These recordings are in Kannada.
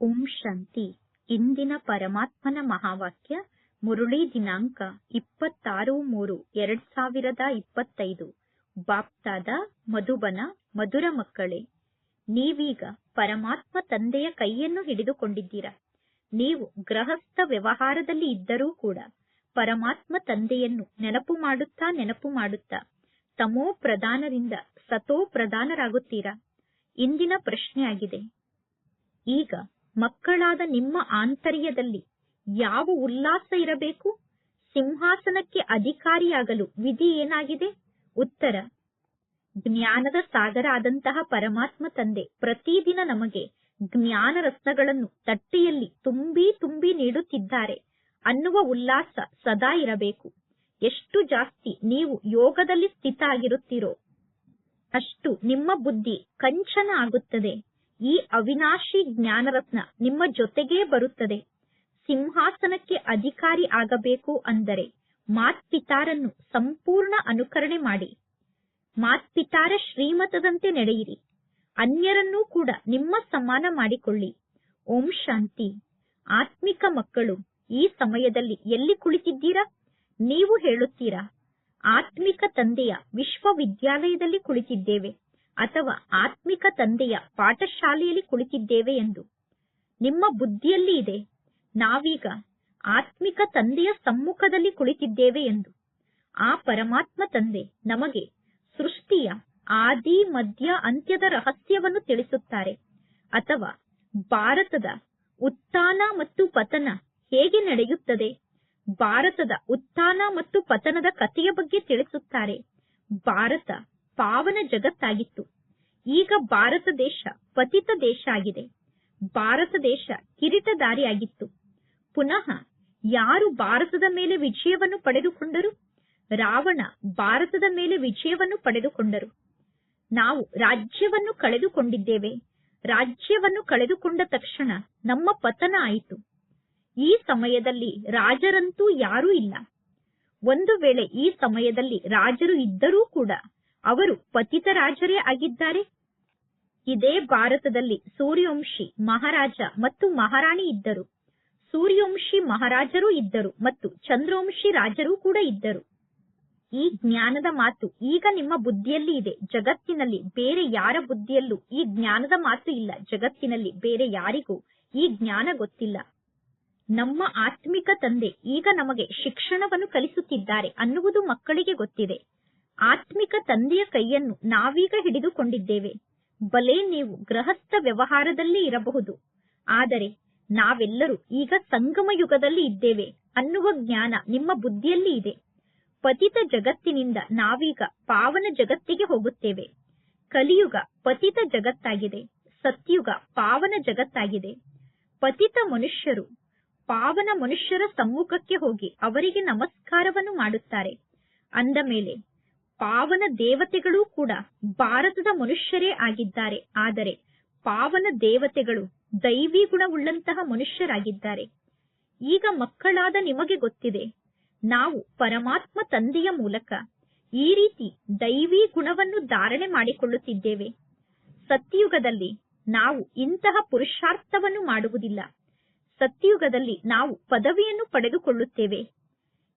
ಓಂ ಶಾಂತಿ. ಇಂದಿನ ಪರಮಾತ್ಮನ ಮಹಾವಾಕ್ಯ, ಮುರುಳಿ ದಿನಾಂಕ ಇಪ್ಪತ್ತಾರು ಮೂರು ಎರಡ್ ಸಾವಿರದ ಇಪ್ಪತ್ತೈದು. ಬಾಪ್ತಾದ, ಮಧುಬನ, ಮಧುರ ಮಕ್ಕಳೇ, ನೀವೀಗ ಪರಮಾತ್ಮ ತಂದೆಯ ಕೈಯನ್ನು ಹಿಡಿದುಕೊಂಡಿದ್ದೀರಾ. ನೀವು ಗೃಹಸ್ಥ ವ್ಯವಹಾರದಲ್ಲಿ ಇದ್ದರೂ ಕೂಡ ಪರಮಾತ್ಮ ತಂದೆಯನ್ನು ನೆನಪು ಮಾಡುತ್ತಾ ನೆನಪು ಮಾಡುತ್ತಾ ತಮೋ ಪ್ರಧಾನರಿಂದ ಸತೋ ಪ್ರಧಾನರಾಗುತ್ತೀರಾ? ಇಂದಿನ ಪ್ರಶ್ನೆಯಾಗಿದೆ. ಈಗ ಮಕ್ಕಳಾದ ನಿಮ್ಮ ಆಂತರ್ಯದಲ್ಲಿ ಯಾವ ಉಲ್ಲಾಸ ಇರಬೇಕು? ಸಿಂಹಾಸನಕ್ಕೆ ಅಧಿಕಾರಿಯಾಗಲು ವಿಧಿ ಏನಾಗಿದೆ? ಉತ್ತರ, ಜ್ಞಾನದ ಸಾಗರ ಆದಂತಹ ಪರಮಾತ್ಮ ತಂದೆ ಪ್ರತಿದಿನ ನಮಗೆ ಜ್ಞಾನ ರತ್ನಗಳನ್ನು ತಟ್ಟೆಯಲ್ಲಿ ತುಂಬಿ ತುಂಬಿ ನೀಡುತ್ತಿದ್ದಾರೆ ಅನ್ನುವ ಉಲ್ಲಾಸ ಸದಾ ಇರಬೇಕು. ಎಷ್ಟು ಜಾಸ್ತಿ ನೀವು ಯೋಗದಲ್ಲಿ ಸ್ಥಿತ ಆಗಿರುತ್ತೀರೋ ಅಷ್ಟು ನಿಮ್ಮ ಬುದ್ಧಿ ಕಂಚನ ಆಗುತ್ತದೆ. ಈ ಅವಿನಾಶಿ ಜ್ಞಾನರತ್ನ ನಿಮ್ಮ ಜೊತೆಗೇ ಬರುತ್ತದೆ. ಸಿಂಹಾಸನಕ್ಕೆ ಅಧಿಕಾರಿ ಆಗಬೇಕು ಅಂದರೆ ಮಾತ್ಪಿತಾರನ್ನು ಸಂಪೂರ್ಣ ಅನುಕರಣೆ ಮಾಡಿ. ಮಾತ್ಪಿತಾರ ಶ್ರೀಮತದಂತೆ ನಡೆಯಿರಿ. ಅನ್ಯರನ್ನೂ ಕೂಡ ನಿಮ್ಮ ಸಮಾನ ಮಾಡಿಕೊಳ್ಳಿ. ಓಂ ಶಾಂತಿ. ಆತ್ಮಿಕ ಮಕ್ಕಳು, ಈ ಸಮಯದಲ್ಲಿ ಎಲ್ಲಿ ಕುಳಿತಿದ್ದೀರಾ? ನೀವು ಹೇಳುತ್ತೀರಾ, ಆತ್ಮಿಕ ತಂದೆಯ ವಿಶ್ವವಿದ್ಯಾಲಯದಲ್ಲಿ ಕುಳಿತಿದ್ದೇವೆ. ಅಥವಾ ಆತ್ಮಿಕ ತಂದೆಯ ಪಾಠಶಾಲೆಯಲ್ಲಿ ಕುಳಿತಿದ್ದೇವೆ ಎಂದು. ನಿಮ್ಮ ಬುದ್ಧಿಯಲ್ಲಿ ಇದೆ. ನಾವೀಗ ಆತ್ಮಿಕ ತಂದೆಯ ಸಮ್ಮುಖದಲ್ಲಿ ಕುಳಿತಿದ್ದೇವೆ ಎಂದು. ಆ ಪರಮಾತ್ಮ ತಂದೆ ನಮಗೆ ಸೃಷ್ಟಿಯ ಆದಿ, ಮಧ್ಯ, ಅಂತ್ಯದ ರಹಸ್ಯವನ್ನು ತಿಳಿಸುತ್ತಾರೆ. ಅಥವಾ ಭಾರತದ ಉತ್ಥಾನ ಮತ್ತು ಪತನ ಹೇಗೆ ನಡೆಯುತ್ತದೆ? ಭಾರತದ ಉತ್ಥಾನ ಮತ್ತು ಪತನದ ಕಥೆಯ ಬಗ್ಗೆ ತಿಳಿಸುತ್ತಾರೆ. ಭಾರತ ಪಾವನ ಜಗತ್ತಾಗಿತ್ತು. ಈಗ ಭಾರತ ದೇಶ ಪತಿತ ದೇಶ ಆಗಿದೆ. ಭಾರತ ದೇಶ ಕಿರೀಟಧಾರಿಯಾಗಿತ್ತು ಪುನಃ ಯಾರು ಭಾರತದ ಮೇಲೆ ವಿಜಯವನ್ನು ಪಡೆದುಕೊಂಡರು? ರಾವಣ ಭಾರತದ ಮೇಲೆ ವಿಜಯವನ್ನು ಪಡೆದುಕೊಂಡರು. ನಾವು ರಾಜ್ಯವನ್ನು ಕಳೆದುಕೊಂಡಿದ್ದೇವೆ. ರಾಜ್ಯವನ್ನು ಕಳೆದುಕೊಂಡ ತಕ್ಷಣ ನಮ್ಮ ಪತನ ಆಯಿತು. ಈ ಸಮಯದಲ್ಲಿ ರಾಜರಂತೂ ಯಾರೂ ಇಲ್ಲ. ಒಂದು ವೇಳೆ ಈ ಸಮಯದಲ್ಲಿ ರಾಜರು ಇದ್ದರೂ ಕೂಡ ಅವರು ಪತಿತರಾಜರೇ ಆಗಿದ್ದಾರೆ. ಇದೇ ಭಾರತದಲ್ಲಿ ಸೂರ್ಯವಂಶಿ ಮಹಾರಾಜ ಮತ್ತು ಮಹಾರಾಣಿ ಇದ್ದರು. ಸೂರ್ಯವಂಶಿ ಮಹಾರಾಜರೂ ಇದ್ದರು ಮತ್ತು ಚಂದ್ರವಂಶಿ ರಾಜರೂ ಕೂಡ ಇದ್ದರು. ಈ ಜ್ಞಾನದ ಮಾತು ಈಗ ನಿಮ್ಮ ಬುದ್ಧಿಯಲ್ಲಿ ಇದೆ. ಜಗತ್ತಿನಲ್ಲಿ ಬೇರೆ ಯಾರ ಬುದ್ಧಿಯಲ್ಲೂ ಈ ಜ್ಞಾನದ ಮಾತು ಇಲ್ಲ. ಜಗತ್ತಿನಲ್ಲಿ ಬೇರೆ ಯಾರಿಗೂ ಈ ಜ್ಞಾನ ಗೊತ್ತಿಲ್ಲ. ನಮ್ಮ ಆತ್ಮಿಕ ತಂದೆ ಈಗ ನಮಗೆ ಶಿಕ್ಷಣವನ್ನು ಕಲಿಸುತ್ತಿದ್ದಾರೆ ಅನ್ನುವುದು ಮಕ್ಕಳಿಗೆ ಗೊತ್ತಿದೆ. ಆತ್ಮಿಕ ತಂದೆಯ ಕೈಯನ್ನು ನಾವೀಗ ಹಿಡಿದುಕೊಂಡಿದ್ದೇವೆ. ಬಲೆ ನೀವು ಗೃಹಸ್ಥ ವ್ಯವಹಾರದಲ್ಲಿ ಇರಬಹುದು. ಆದರೆ ನಾವೆಲ್ಲರೂ ಈಗ ಸಂಗಮ ಯುಗದಲ್ಲಿ ಇದ್ದೇವೆ ಅನ್ನುವ ಜ್ಞಾನ ನಿಮ್ಮ ಬುದ್ಧಿಯಲ್ಲಿ ಇದೆ. ಪತಿತ ಜಗತ್ತಿನಿಂದ ನಾವೀಗ ಪಾವನ ಜಗತ್ತಿಗೆ ಹೋಗುತ್ತೇವೆ. ಕಲಿಯುಗ ಪತಿತ ಜಗತ್ತಾಗಿದೆ. ಸತ್ಯುಗ ಪಾವನ ಜಗತ್ತಾಗಿದೆ. ಪತಿತ ಮನುಷ್ಯರು ಪಾವನ ಮನುಷ್ಯರ ಸಮ್ಮುಖಕ್ಕೆ ಹೋಗಿ ಅವರಿಗೆ ನಮಸ್ಕಾರವನ್ನು ಮಾಡುತ್ತಾರೆ. ಅಂದ ಮೇಲೆ ಪಾವನ ದೇವತೆಗಳೂ ಕೂಡ ಭಾರತದ ಮನುಷ್ಯರೇ ಆಗಿದ್ದಾರೆ. ಆದರೆ ಪಾವನ ದೇವತೆಗಳು ದೈವಿ ಗುಣವುಳ್ಳಂತಹ ಮನುಷ್ಯರಾಗಿದ್ದಾರೆ. ಈಗ ಮಕ್ಕಳಾದ ನಿಮಗೆ ಗೊತ್ತಿದೆ, ನಾವು ಪರಮಾತ್ಮ ತಂದೆಯ ಮೂಲಕ ಈ ರೀತಿ ದೈವಿ ಗುಣವನ್ನು ಧಾರಣೆ ಮಾಡಿಕೊಳ್ಳುತ್ತಿದ್ದೇವೆ. ಸತ್ಯಯುಗದಲ್ಲಿ ನಾವು ಇಂತಹ ಪುರುಷಾರ್ಥವನ್ನು ಮಾಡುವುದಿಲ್ಲ. ಸತ್ಯಯುಗದಲ್ಲಿ ನಾವು ಪದವಿಯನ್ನು ಪಡೆದುಕೊಳ್ಳುತ್ತೇವೆ.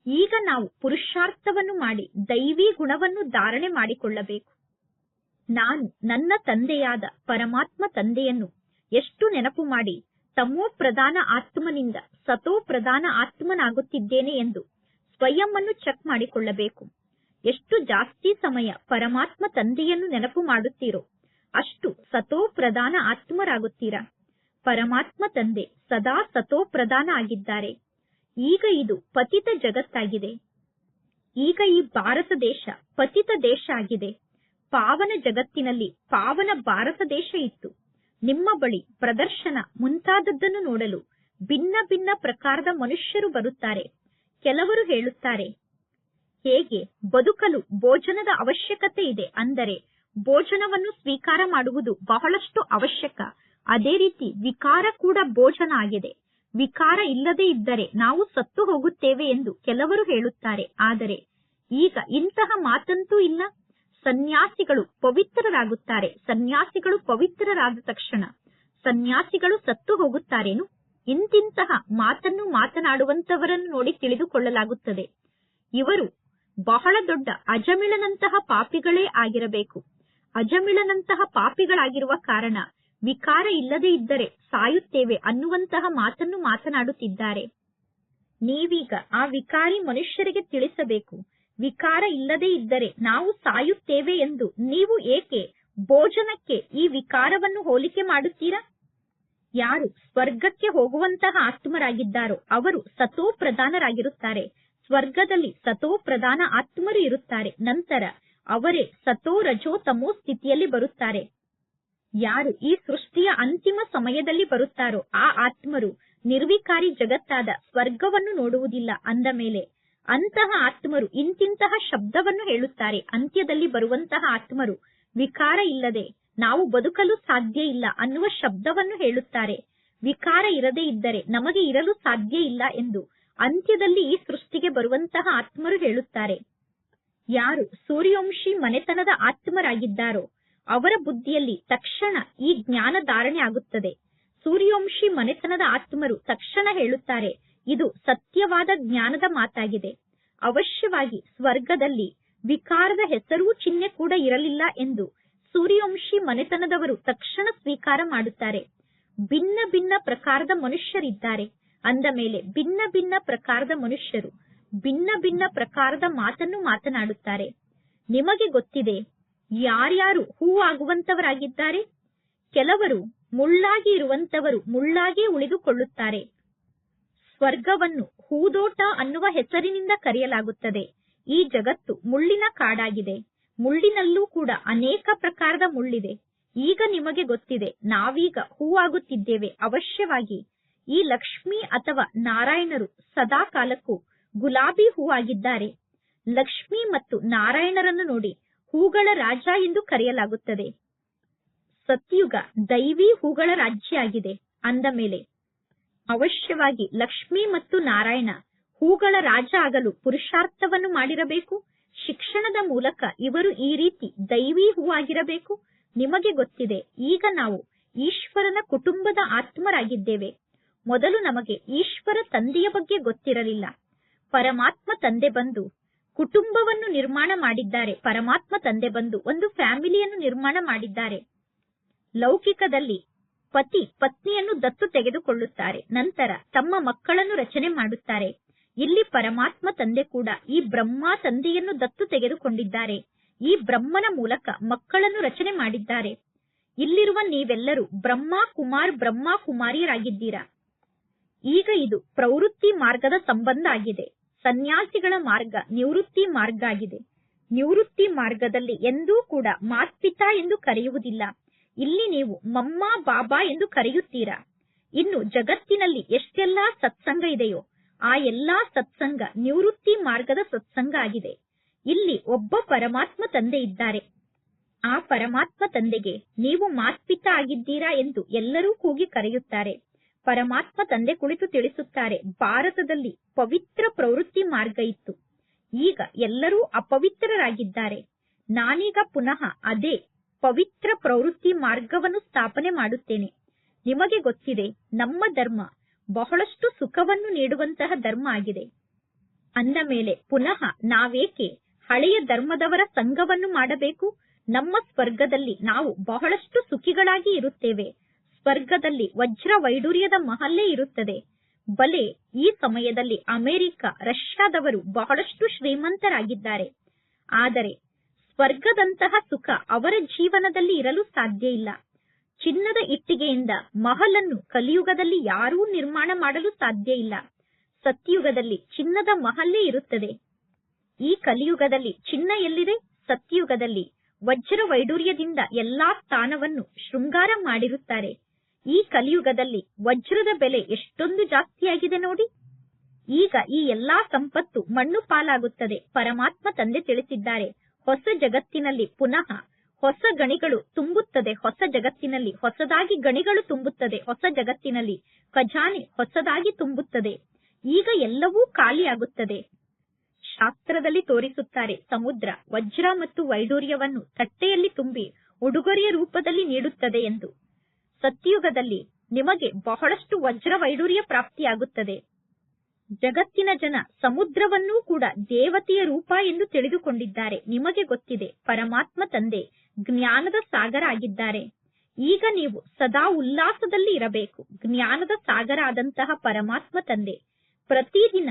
ಈಗ ನಾವು ಪುರುಷಾರ್ಥವನ್ನು ಮಾಡಿ ದೈವಿ ಗುಣವನ್ನು ಧಾರಣೆ ಮಾಡಿಕೊಳ್ಳಬೇಕು. ನಾನು ನನ್ನ ತಂದೆಯಾದ ಪರಮಾತ್ಮ ತಂದೆಯನ್ನು ಎಷ್ಟು ನೆನಪು ಮಾಡಿ ತಮೋ ಪ್ರಧಾನ ಆತ್ಮನಿಂದ ಸತೋ ಪ್ರಧಾನ ಆತ್ಮನಾಗುತ್ತಿದ್ದೇನೆ ಎಂದು ಸ್ವಯಂ ಅನ್ನು ಚೆಕ್ ಮಾಡಿಕೊಳ್ಳಬೇಕು. ಎಷ್ಟು ಜಾಸ್ತಿ ಸಮಯ ಪರಮಾತ್ಮ ತಂದೆಯನ್ನು ನೆನಪು ಮಾಡುತ್ತೀರೋ ಅಷ್ಟು ಸತೋ ಪ್ರಧಾನ ಆತ್ಮರಾಗುತ್ತೀರಾ. ಪರಮಾತ್ಮ ತಂದೆ ಸದಾ ಸತೋ ಪ್ರಧಾನ ಆಗಿದ್ದಾರೆ. ಈಗ ಇದು ಪತಿತ ಜಗತ್ತಾಗಿದೆ. ಈಗ ಈ ಭಾರತ ದೇಶ ಪತಿತ ದೇಶ ಆಗಿದೆ. ಪಾವನ ಜಗತ್ತಿನಲ್ಲಿ ಪಾವನ ಭಾರತ ದೇಶ ಇತ್ತು. ನಿಮ್ಮ ಬಳಿ ಪ್ರದರ್ಶನ ಮುಂತಾದದ್ದನ್ನು ನೋಡಲು ಭಿನ್ನ ಭಿನ್ನ ಪ್ರಕಾರದ ಮನುಷ್ಯರು ಬರುತ್ತಾರೆ. ಕೆಲವರು ಹೇಳುತ್ತಾರೆ, ಹೇಗೆ ಬದುಕಲು ಭೋಜನದ ಅವಶ್ಯಕತೆ ಇದೆ ಅಂದರೆ ಭೋಜನವನ್ನು ಸ್ವೀಕಾರ ಮಾಡುವುದು ಬಹಳಷ್ಟು ಅವಶ್ಯಕ. ಅದೇ ರೀತಿ ವಿಕಾರ ಕೂಡ ಭೋಜನ ಆಗಿದೆ. ವಿಕಾರ ಇಲ್ಲದೆ ಇದ್ದರೆ ನಾವು ಸತ್ತು ಹೋಗುತ್ತೇವೆ ಎಂದು ಕೆಲವರು ಹೇಳುತ್ತಾರೆ. ಆದರೆ ಈಗ ಇಂತಹ ಮಾತಂತೂ ಇಲ್ಲ. ಸನ್ಯಾಸಿಗಳು ಪವಿತ್ರರಾಗುತ್ತಾರೆ. ಸನ್ಯಾಸಿಗಳು ಪವಿತ್ರರಾದ ತಕ್ಷಣ ಸನ್ಯಾಸಿಗಳು ಸತ್ತು ಹೋಗುತ್ತಾರೇನು? ಇಂತಿಂತಹ ಮಾತನ್ನು ಮಾತನಾಡುವಂತವರನ್ನು ನೋಡಿ ತಿಳಿದುಕೊಳ್ಳಲಾಗುತ್ತದೆ. ಇವರು ಬಹಳ ದೊಡ್ಡ ಅಜಮಿಳನಂತಹ ಪಾಪಿಗಳೇ ಆಗಿರಬೇಕು. ಅಜಮಿಳನಂತಹ ಪಾಪಿಗಳಾಗಿರುವ ಕಾರಣ ವಿಕಾರ ಇಲ್ಲದೆ ಇದ್ದರೆ ಸಾಯುತ್ತೇವೆ ಅನ್ನುವಂತಹ ಮಾತನ್ನು ಮಾತನಾಡುತ್ತಿದ್ದಾರೆ. ನೀವೀಗ ಆ ವಿಕಾರಿ ಮನುಷ್ಯರಿಗೆ ತಿಳಿಸಬೇಕು. ವಿಕಾರ ಇಲ್ಲದೆ ಇದ್ದರೆ ನಾವು ಸಾಯುತ್ತೇವೆ ಎಂದು ನೀವು ಏಕೆ ಭೋಜನಕ್ಕೆ ಈ ವಿಕಾರವನ್ನು ಹೋಲಿಕೆ ಮಾಡುತ್ತೀರಾ? ಯಾರು ಸ್ವರ್ಗಕ್ಕೆ ಹೋಗುವಂತಹ ಆತ್ಮರಾಗಿದ್ದಾರೋ ಅವರು ಸತೋ ಪ್ರಧಾನರಾಗಿರುತ್ತಾರೆ. ಸ್ವರ್ಗದಲ್ಲಿ ಸತೋ ಪ್ರಧಾನ ಆತ್ಮರು ಇರುತ್ತಾರೆ. ನಂತರ ಅವರೇ ಸತೋ ರಜೋ ತಮೋ ಸ್ಥಿತಿಯಲ್ಲಿ ಬರುತ್ತಾರೆ. ಯಾರು ಈ ಸೃಷ್ಟಿಯ ಅಂತಿಮ ಸಮಯದಲ್ಲಿ ಬರುತ್ತಾರೋ ಆ ಆತ್ಮರು ನಿರ್ವಿಕಾರಿ ಜಗತ್ತಾದ ಸ್ವರ್ಗವನ್ನು ನೋಡುವುದಿಲ್ಲ ಅಂದ ಮೇಲೆ ಅಂತಹ ಆತ್ಮರು ಇಂತಿಂತಹ ಶಬ್ದವನ್ನು ಹೇಳುತ್ತಾರೆ. ಅಂತ್ಯದಲ್ಲಿ ಬರುವಂತಹ ಆತ್ಮರು ವಿಕಾರ ಇಲ್ಲದೆ ನಾವು ಬದುಕಲು ಸಾಧ್ಯ ಇಲ್ಲ ಅನ್ನುವ ಶಬ್ದವನ್ನು ಹೇಳುತ್ತಾರೆ. ವಿಕಾರ ಇರದೇ ಇದ್ದರೆ ನಮಗೆ ಇರಲು ಸಾಧ್ಯ ಇಲ್ಲ ಎಂದು ಅಂತ್ಯದಲ್ಲಿ ಈ ಸೃಷ್ಟಿಗೆ ಬರುವಂತಹ ಆತ್ಮರು ಹೇಳುತ್ತಾರೆ. ಯಾರು ಸೂರ್ಯವಂಶಿ ಮನೆತನದ ಆತ್ಮರಾಗಿದ್ದಾರೋ ಅವರ ಬುದ್ಧಿಯಲ್ಲಿ ತಕ್ಷಣ ಈ ಜ್ಞಾನ ಧಾರಣೆ ಆಗುತ್ತದೆ. ಸೂರ್ಯವಂಶಿ ಮನೆತನದ ಆತ್ಮರು ತಕ್ಷಣ ಹೇಳುತ್ತಾರೆ, ಇದು ಸತ್ಯವಾದ ಜ್ಞಾನದ ಮಾತಾಗಿದೆ. ಅವಶ್ಯವಾಗಿ ಸ್ವರ್ಗದಲ್ಲಿ ವಿಕಾರದ ಹೆಸರೂ ಚಿಹ್ನೆ ಕೂಡ ಇರಲಿಲ್ಲ ಎಂದು ಸೂರ್ಯವಂಶಿ ಮನೆತನದವರು ತಕ್ಷಣ ಸ್ವೀಕಾರ ಮಾಡುತ್ತಾರೆ. ಭಿನ್ನ ಭಿನ್ನ ಪ್ರಕಾರದ ಮನುಷ್ಯರಿದ್ದಾರೆ. ಅಂದ ಮೇಲೆ ಭಿನ್ನ ಭಿನ್ನ ಪ್ರಕಾರದ ಮನುಷ್ಯರು ಭಿನ್ನ ಭಿನ್ನ ಪ್ರಕಾರದ ಮಾತನ್ನು ಮಾತನಾಡುತ್ತಾರೆ. ನಿಮಗೆ ಗೊತ್ತಿದೆ ಯಾರ್ಯಾರು ಹೂವಾಗುವಂತವರಾಗಿದ್ದಾರೆ? ಕೆಲವರು ಮುಳ್ಳಾಗಿ ಇರುವಂತವರು ಮುಳ್ಳಾಗಿ ಉಳಿದುಕೊಳ್ಳುತ್ತಾರೆ. ಸ್ವರ್ಗವನ್ನು ಹೂದೋಟ ಅನ್ನುವ ಹೆಸರಿನಿಂದ ಕರೆಯಲಾಗುತ್ತದೆ. ಈ ಜಗತ್ತು ಮುಳ್ಳಿನ ಕಾಡಾಗಿದೆ. ಮುಳ್ಳಿನಲ್ಲೂ ಕೂಡ ಅನೇಕ ಪ್ರಕಾರದ ಮುಳ್ಳಿದೆ. ಈಗ ನಿಮಗೆ ಗೊತ್ತಿದೆ, ನಾವೀಗ ಹೂವಾಗುತ್ತಿದ್ದೇವೆ ಅವಶ್ಯವಾಗಿ. ಈ ಲಕ್ಷ್ಮಿ ಅಥವಾ ನಾರಾಯಣರು ಸದಾ ಕಾಲಕ್ಕೂ ಗುಲಾಬಿ ಹೂವಾಗಿದ್ದಾರೆ. ಲಕ್ಷ್ಮಿ ಮತ್ತು ನಾರಾಯಣರನ್ನು ನೋಡಿ ಹೂಗಳ ರಾಜ ಎಂದು ಕರೆಯಲಾಗುತ್ತದೆ. ಸತ್ಯುಗ ದೈವಿ ಹೂಗಳ ರಾಜ್ಯ ಆಗಿದೆ ಅಂದ ಮೇಲೆ, ಅವಶ್ಯವಾಗಿ ಲಕ್ಷ್ಮಿ ಮತ್ತು ನಾರಾಯಣ ಹೂಗಳ ರಾಜ ಆಗಲು ಪುರುಷಾರ್ಥವನ್ನು ಮಾಡಿರಬೇಕು. ಶಿಕ್ಷಣದ ಮೂಲಕ ಇವರು ಈ ರೀತಿ ದೈವಿ ಹೂವಾಗಿರಬೇಕು. ನಿಮಗೆ ಗೊತ್ತಿದೆ, ಈಗ ನಾವು ಈಶ್ವರನ ಕುಟುಂಬದ ಆತ್ಮರಾಗಿದ್ದೇವೆ. ಮೊದಲು ನಮಗೆ ಈಶ್ವರ ತಂದೆಯ ಬಗ್ಗೆ ಗೊತ್ತಿರಲಿಲ್ಲ. ಪರಮಾತ್ಮ ತಂದೆ ಬಂದು ಕುಟುಂಬವನ್ನು ನಿರ್ಮಾಣ ಮಾಡಿದ್ದಾರೆ. ಪರಮಾತ್ಮ ತಂದೆ ಬಂದು ಒಂದು ಫ್ಯಾಮಿಲಿಯನ್ನು ನಿರ್ಮಾಣ ಮಾಡಿದ್ದಾರೆ. ಲೌಕಿಕದಲ್ಲಿ ಪತಿ ಪತ್ನಿಯನ್ನು ದತ್ತು ತೆಗೆದುಕೊಳ್ಳುತ್ತಾರೆ. ನಂತರ ತಮ್ಮ ಮಕ್ಕಳನ್ನು ರಚನೆ ಮಾಡುತ್ತಾರೆ. ಇಲ್ಲಿ ಪರಮಾತ್ಮ ತಂದೆ ಕೂಡ ಈ ಬ್ರಹ್ಮ ತಂದೆಯನ್ನು ದತ್ತು ತೆಗೆದುಕೊಂಡಿದ್ದಾರೆ. ಈ ಬ್ರಹ್ಮನ ಮೂಲಕ ಮಕ್ಕಳನ್ನು ರಚನೆ ಮಾಡಿದ್ದಾರೆ. ಇಲ್ಲಿರುವ ನೀವೆಲ್ಲರೂ ಬ್ರಹ್ಮ ಕುಮಾರ್ ಬ್ರಹ್ಮ ಕುಮಾರಿಯರಾಗಿದ್ದೀರಾ? ಈಗ ಇದು ಪ್ರವೃತ್ತಿ ಮಾರ್ಗದ ಸಂಬಂಧ ಆಗಿದೆ. ಸನ್ಯಾಸಿಗಳ ಮಾರ್ಗ ನಿವೃತ್ತಿ ಮಾರ್ಗ ಆಗಿದೆ ನಿವೃತ್ತಿ ಮಾರ್ಗದಲ್ಲಿ ಎಂದೂ ಕೂಡ ಮಾತ್ಪಿತಾ ಎಂದು ಕರೆಯುವುದಿಲ್ಲ. ಇಲ್ಲಿ ನೀವು ಮಮ್ಮ, ಬಾಬಾ ಎಂದು ಕರೆಯುತ್ತೀರಾ? ಇನ್ನು ಜಗತ್ತಿನಲ್ಲಿ ಎಷ್ಟೆಲ್ಲಾ ಸತ್ಸಂಗ ಇದೆಯೋ, ಆ ಎಲ್ಲಾ ಸತ್ಸಂಗ ನಿವೃತ್ತಿ ಮಾರ್ಗದ ಸತ್ಸಂಗ ಆಗಿದೆ. ಇಲ್ಲಿ ಒಬ್ಬ ಪರಮಾತ್ಮ ತಂದೆ ಇದ್ದಾರೆ. ಆ ಪರಮಾತ್ಮ ತಂದೆಗೆ ನೀವು ಮಾತ್ಪಿತ ಆಗಿದ್ದೀರಾ ಎಂದು ಎಲ್ಲರೂ ಕೂಗಿ ಕರೆಯುತ್ತಾರೆ. ಪರಮಾತ್ಮ ತಂದೆ ಕುಳಿತು ತಿಳಿಸುತ್ತಾರೆ. ಭಾರತದಲ್ಲಿ ಪವಿತ್ರ ಪ್ರವೃತ್ತಿ ಮಾರ್ಗ ಇತ್ತು. ಈಗ ಎಲ್ಲರೂ ಅಪವಿತ್ರರಾಗಿದ್ದಾರೆ. ನಾನೀಗ ಪುನಃ ಅದೇ ಪವಿತ್ರ ಪ್ರವೃತ್ತಿ ಮಾರ್ಗವನ್ನು ಸ್ಥಾಪನೆ ಮಾಡುತ್ತೇನೆ. ನಿಮಗೆ ಗೊತ್ತಿದೆ, ನಮ್ಮ ಧರ್ಮ ಬಹಳಷ್ಟು ಸುಖವನ್ನು ನೀಡುವಂತಹ ಧರ್ಮ ಆಗಿದೆ. ಅಂದ ಮೇಲೆ ಪುನಃ ನಾವೇಕೆ ಹಳೆಯ ಧರ್ಮದವರ ಸಂಘವನ್ನು ಮಾಡಬೇಕು? ನಮ್ಮ ಸ್ವರ್ಗದಲ್ಲಿ ನಾವು ಬಹಳಷ್ಟು ಸುಖಿಗಳಾಗಿ ಇರುತ್ತೇವೆ. ಸ್ವರ್ಗದಲ್ಲಿ ವಜ್ರ ವೈಡೂರ್ಯದ ಮಹಲ್ಲೇ ಇರುತ್ತದೆ. ಬಲೆ ಈ ಸಮಯದಲ್ಲಿ ಅಮೆರಿಕ, ರಷ್ಯಾದವರು ಬಹಳಷ್ಟು ಶ್ರೀಮಂತರಾಗಿದ್ದಾರೆ. ಆದರೆ ಸ್ವರ್ಗದಂತಹ ಸುಖ ಅವರ ಜೀವನದಲ್ಲಿ ಇರಲು ಸಾಧ್ಯ ಇಲ್ಲ. ಚಿನ್ನದ ಇಟ್ಟಿಗೆಯಿಂದ ಮಹಲನ್ನು ಕಲಿಯುಗದಲ್ಲಿ ಯಾರೂ ನಿರ್ಮಾಣ ಮಾಡಲು ಸಾಧ್ಯ ಇಲ್ಲ. ಸತ್ಯುಗದಲ್ಲಿ ಚಿನ್ನದ ಮಹಲ್ಲೇ ಇರುತ್ತದೆ. ಈ ಕಲಿಯುಗದಲ್ಲಿ ಚಿನ್ನ ಎಲ್ಲಿದೆ? ಸತ್ಯುಗದಲ್ಲಿ ವಜ್ರ ವೈಡೂರ್ಯದಿಂದ ಎಲ್ಲಾ ಸ್ಥಾನವನ್ನು ಶೃಂಗಾರ ಮಾಡಿರುತ್ತಾರೆ. ಈ ಕಲಿಯುಗದಲ್ಲಿ ವಜ್ರದ ಬೆಲೆ ಎಷ್ಟೊಂದು ಜಾಸ್ತಿಯಾಗಿದೆ ನೋಡಿ. ಈಗ ಈ ಎಲ್ಲಾ ಸಂಪತ್ತು ಮಣ್ಣು ಪಾಲಾಗುತ್ತದೆ. ಪರಮಾತ್ಮ ತಂದೆ ತಿಳಿಸಿದ್ದಾರೆ. ಹೊಸ ಜಗತ್ತಿನಲ್ಲಿ ಪುನಃ ಹೊಸ ಗಣಿಗಳು ತುಂಬುತ್ತದೆ. ಹೊಸ ಜಗತ್ತಿನಲ್ಲಿ ಹೊಸದಾಗಿ ಗಣಿಗಳು ತುಂಬುತ್ತದೆ. ಹೊಸ ಜಗತ್ತಿನಲ್ಲಿ ಖಜಾನೆ ಹೊಸದಾಗಿ ತುಂಬುತ್ತದೆ. ಈಗ ಎಲ್ಲವೂ ಖಾಲಿಯಾಗುತ್ತದೆ. ಶಾಸ್ತ್ರದಲ್ಲಿ ತೋರಿಸುತ್ತಾರೆ, ಸಮುದ್ರ ವಜ್ರ ಮತ್ತು ವೈಡೂರ್ಯವನ್ನು ತಟ್ಟೆಯಲ್ಲಿ ತುಂಬಿ ಉಡುಗೊರೆಯ ರೂಪದಲ್ಲಿ ನೀಡುತ್ತದೆ ಎಂದು. ಸತ್ಯುಗದಲ್ಲಿ ನಿಮಗೆ ಬಹಳಷ್ಟು ವಜ್ರ ವೈಡೂರ್ಯ ಪ್ರಾಪ್ತಿಯಾಗುತ್ತದೆ. ಜಗತ್ತಿನ ಜನ ಸಮುದ್ರವನ್ನೂ ಕೂಡ ದೇವತೆಯ ರೂಪ ಎಂದು ತಿಳಿದುಕೊಂಡಿದ್ದಾರೆ. ನಿಮಗೆ ಗೊತ್ತಿದೆ, ಪರಮಾತ್ಮ ತಂದೆ ಜ್ಞಾನದ ಸಾಗರ ಆಗಿದ್ದಾರೆ. ಈಗ ನೀವು ಸದಾ ಉಲ್ಲಾಸದಲ್ಲಿ ಇರಬೇಕು. ಜ್ಞಾನದ ಸಾಗರ ಆದಂತಹ ಪರಮಾತ್ಮ ತಂದೆ ಪ್ರತಿದಿನ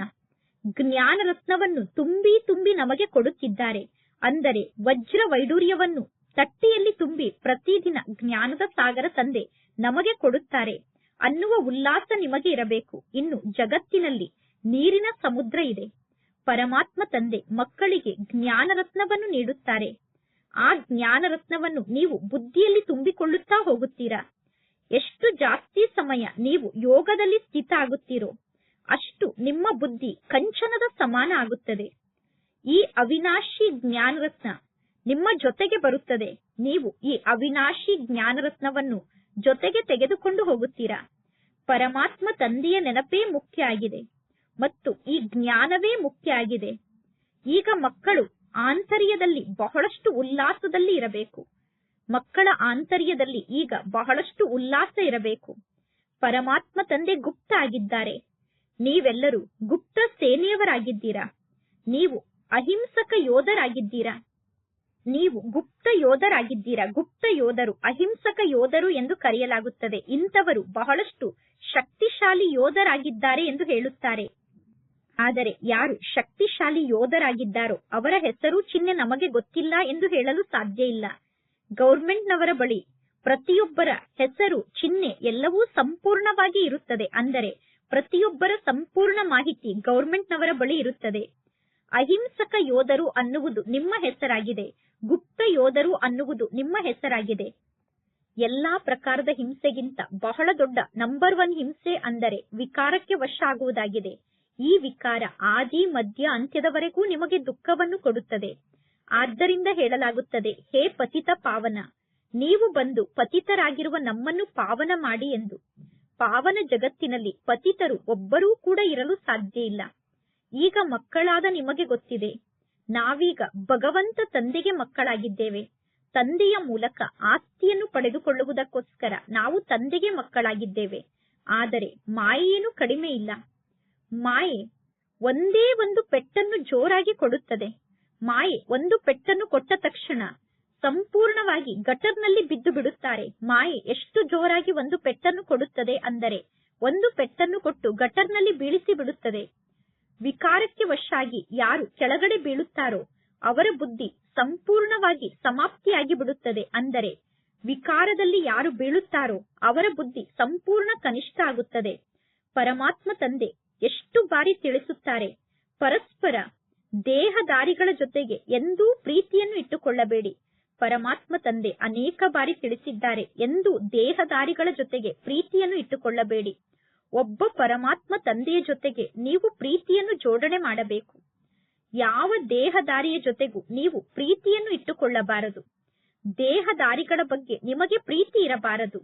ಜ್ಞಾನ ರತ್ನವನ್ನು ತುಂಬಿ ತುಂಬಿ ನಮಗೆ ಕೊಡುತ್ತಿದ್ದಾರೆ. ಅಂದರೆ ವಜ್ರ ವೈಡೂರ್ಯವನ್ನು ತಟ್ಟೆಯಲ್ಲಿ ತುಂಬಿ ಪ್ರತಿದಿನ ಜ್ಞಾನದ ಸಾಗರ ತಂದೆ ನಮಗೆ ಕೊಡುತ್ತಾರೆ. ಅನ್ನುವ ಉಲ್ಲಾಸ ನಿಮಗೆ ಇರಬೇಕು. ಇನ್ನು ಜಗತ್ತಿನಲ್ಲಿ ನೀರಿನ ಸಮುದ್ರ ಇದೆ. ಪರಮಾತ್ಮ ತಂದೆ ಮಕ್ಕಳಿಗೆ ಜ್ಞಾನರತ್ನವನ್ನು ನೀಡುತ್ತಾರೆ. ಆ ಜ್ಞಾನರತ್ನವನ್ನು ನೀವು ಬುದ್ಧಿಯಲ್ಲಿ ತುಂಬಿಕೊಳ್ಳುತ್ತಾ ಹೋಗುತ್ತೀರಾ? ಎಷ್ಟು ಜಾಸ್ತಿ ಸಮಯ ನೀವು ಯೋಗದಲ್ಲಿ ಸ್ಥಿತ ಆಗುತ್ತೀರೋ, ಅಷ್ಟು ನಿಮ್ಮ ಬುದ್ಧಿ ಕಂಚನದ ಸಮಾನ ಆಗುತ್ತದೆ. ಈ ಅವಿನಾಶಿ ಜ್ಞಾನರತ್ನ ನಿಮ್ಮ ಜೊತೆಗೆ ಬರುತ್ತದೆ. ನೀವು ಈ ಅವಿನಾಶಿ ಜ್ಞಾನರತ್ನವನ್ನು ಜೊತೆಗೆ ತೆಗೆದುಕೊಂಡು ಹೋಗುತ್ತೀರಾ? ಪರಮಾತ್ಮ ತಂದೆಯ ನೆನಪೇ ಮುಖ್ಯ ಆಗಿದೆ ಮತ್ತು ಈ ಜ್ಞಾನವೇ ಮುಖ್ಯ ಆಗಿದೆ ಈಗ ಮಕ್ಕಳು ಆಂತರ್ಯದಲ್ಲಿ ಬಹಳಷ್ಟು ಉಲ್ಲಾಸದಲ್ಲಿ ಇರಬೇಕು. ಮಕ್ಕಳ ಆಂತರ್ಯದಲ್ಲಿ ಈಗ ಬಹಳಷ್ಟು ಉಲ್ಲಾಸ ಇರಬೇಕು. ಪರಮಾತ್ಮ ತಂದೆ ಗುಪ್ತ ಆಗಿದ್ದಾರೆ ನೀವೆಲ್ಲರೂ ಗುಪ್ತ ಸೇನೆಯವರಾಗಿದ್ದೀರಾ? ನೀವು ಅಹಿಂಸಕ ಯೋಧರಾಗಿದ್ದೀರಾ? ನೀವು ಗುಪ್ತ ಯೋಧರಾಗಿದ್ದೀರಾ? ಗುಪ್ತ ಯೋಧರು, ಅಹಿಂಸಕ ಯೋಧರು ಎಂದು ಕರೆಯಲಾಗುತ್ತದೆ. ಇಂಥವರು ಬಹಳಷ್ಟು ಶಕ್ತಿಶಾಲಿ ಯೋಧರಾಗಿದ್ದಾರೆ ಎಂದು ಹೇಳುತ್ತಾರೆ. ಆದರೆ ಯಾರು ಶಕ್ತಿಶಾಲಿ ಯೋಧರಾಗಿದ್ದಾರೋ ಅವರ ಹೆಸರು ಚಿಹ್ನೆ ನಮಗೆ ಗೊತ್ತಿಲ್ಲ ಎಂದು ಹೇಳಲು ಸಾಧ್ಯ ಇಲ್ಲ. ಗೌರ್ಮೆಂಟ್ನವರ ಬಳಿ ಪ್ರತಿಯೊಬ್ಬರ ಹೆಸರು ಚಿಹ್ನೆ ಎಲ್ಲವೂ ಸಂಪೂರ್ಣವಾಗಿ ಇರುತ್ತದೆ. ಅಂದರೆ ಪ್ರತಿಯೊಬ್ಬರ ಸಂಪೂರ್ಣ ಮಾಹಿತಿ ಗೌರ್ಮೆಂಟ್ನವರ ಬಳಿ ಇರುತ್ತದೆ. ಅಹಿಂಸಕ ಯೋಧರು ಅನ್ನುವುದು ನಿಮ್ಮ ಹೆಸರಾಗಿದೆ. ಗುಪ್ತ ಯೋಧರು ಅನ್ನುವುದು ನಿಮ್ಮ ಹೆಸರಾಗಿದೆ. ಎಲ್ಲಾ ಪ್ರಕಾರದ ಹಿಂಸೆಗಿಂತ ಬಹಳ ದೊಡ್ಡ ನಂಬರ್ ಒನ್ ಹಿಂಸೆ ಅಂದರೆ ವಿಕಾರಕ್ಕೆ ವಶ ಆಗುವುದಾಗಿದೆ ಈ ವಿಕಾರ ಆದಿ, ಮಧ್ಯ, ಅಂತ್ಯದವರೆಗೂ ನಿಮಗೆ ದುಃಖವನ್ನು ಕೊಡುತ್ತದೆ. ಆದ್ದರಿಂದ ಹೇಳಲಾಗುತ್ತದೆ, ಹೇ ಪತಿತ ಪಾವನ, ನೀವು ಬಂದು ಪತಿತರಾಗಿರುವ ನಮ್ಮನ್ನು ಪಾವನ ಮಾಡಿ ಎಂದು. ಪಾವನ ಜಗತ್ತಿನಲ್ಲಿ ಪತಿತರು ಒಬ್ಬರೂ ಕೂಡ ಇರಲು ಸಾಧ್ಯ ಇಲ್ಲ. ಈಗ ಮಕ್ಕಳಾದ ನಿಮಗೆ ಗೊತ್ತಿದೆ ನಾವೀಗ ಭಗವಂತ ತಂದೆಗೆ ಮಕ್ಕಳಾಗಿದ್ದೇವೆ. ತಂದೆಯ ಮೂಲಕ ಆಸ್ತಿಯನ್ನು ಪಡೆದುಕೊಳ್ಳುವುದಕ್ಕೋಸ್ಕರ ನಾವು ತಂದೆಗೆ ಮಕ್ಕಳಾಗಿದ್ದೇವೆ. ಆದರೆ ಮಾಯೇನು ಕಡಿಮೆ ಇಲ್ಲ. ಮಾಯೆ ಒಂದೇ ಒಂದು ಪೆಟ್ಟನ್ನು ಜೋರಾಗಿ ಕೊಡುತ್ತದೆ. ಮಾಯೆ ಒಂದು ಪೆಟ್ಟನ್ನು ಕೊಟ್ಟ ತಕ್ಷಣ ಸಂಪೂರ್ಣವಾಗಿ ಗಟರ್ನಲ್ಲಿ ಬಿದ್ದು ಬಿಡುತ್ತಾರೆ. ಮಾಯೆ ಎಷ್ಟು ಜೋರಾಗಿ ಒಂದು ಪೆಟ್ಟನ್ನು ಕೊಡುತ್ತದೆ ಅಂದರೆ ಒಂದು ಪೆಟ್ಟನ್ನು ಕೊಟ್ಟು ಗಟರ್ನಲ್ಲಿ ಬೀಳಿಸಿ ಬಿಡುತ್ತದೆ. ವಿಕಾರಕ್ಕೆ ವಶಾಗಿ ಯಾರು ಕೆಳಗಡೆ ಬೀಳುತ್ತಾರೋ ಅವರ ಬುದ್ಧಿ ಸಂಪೂರ್ಣವಾಗಿ ಸಮಾಪ್ತಿಯಾಗಿ ಬಿಡುತ್ತದೆ. ಅಂದರೆ ವಿಕಾರದಲ್ಲಿ ಯಾರು ಬೀಳುತ್ತಾರೋ ಅವರ ಬುದ್ಧಿ ಸಂಪೂರ್ಣ ಕನಿಷ್ಠ ಆಗುತ್ತದೆ. ಪರಮಾತ್ಮ ತಂದೆ ಎಷ್ಟು ಬಾರಿ ತಿಳಿಸುತ್ತಾರೆ, ಪರಸ್ಪರ ದೇಹದಾರಿಗಳ ಜೊತೆಗೆ ಎಂದೂ ಪ್ರೀತಿಯನ್ನು ಇಟ್ಟುಕೊಳ್ಳಬೇಡಿ. ಪರಮಾತ್ಮ ತಂದೆ ಅನೇಕ ಬಾರಿ ತಿಳಿಸಿದ್ದಾರೆ, ಎಂದು ದೇಹದಾರಿಗಳ ಜೊತೆಗೆ ಪ್ರೀತಿಯನ್ನು ಇಟ್ಟುಕೊಳ್ಳಬೇಡಿ. ಒಬ್ಬ ಪರಮಾತ್ಮ ತಂದೆಯ ಜೊತೆಗೆ ನೀವು ಪ್ರೀತಿಯನ್ನು ಜೋಡಣೆ ಮಾಡಬೇಕು. ಯಾವ ದೇಹದಾರಿಯ ಜೊತೆಗೂ ನೀವು ಪ್ರೀತಿಯನ್ನು ಇಟ್ಟುಕೊಳ್ಳಬಾರದು. ದೇಹದಾರಿಗಳ ಬಗ್ಗೆ ನಿಮಗೆ ಪ್ರೀತಿ ಇರಬಾರದು.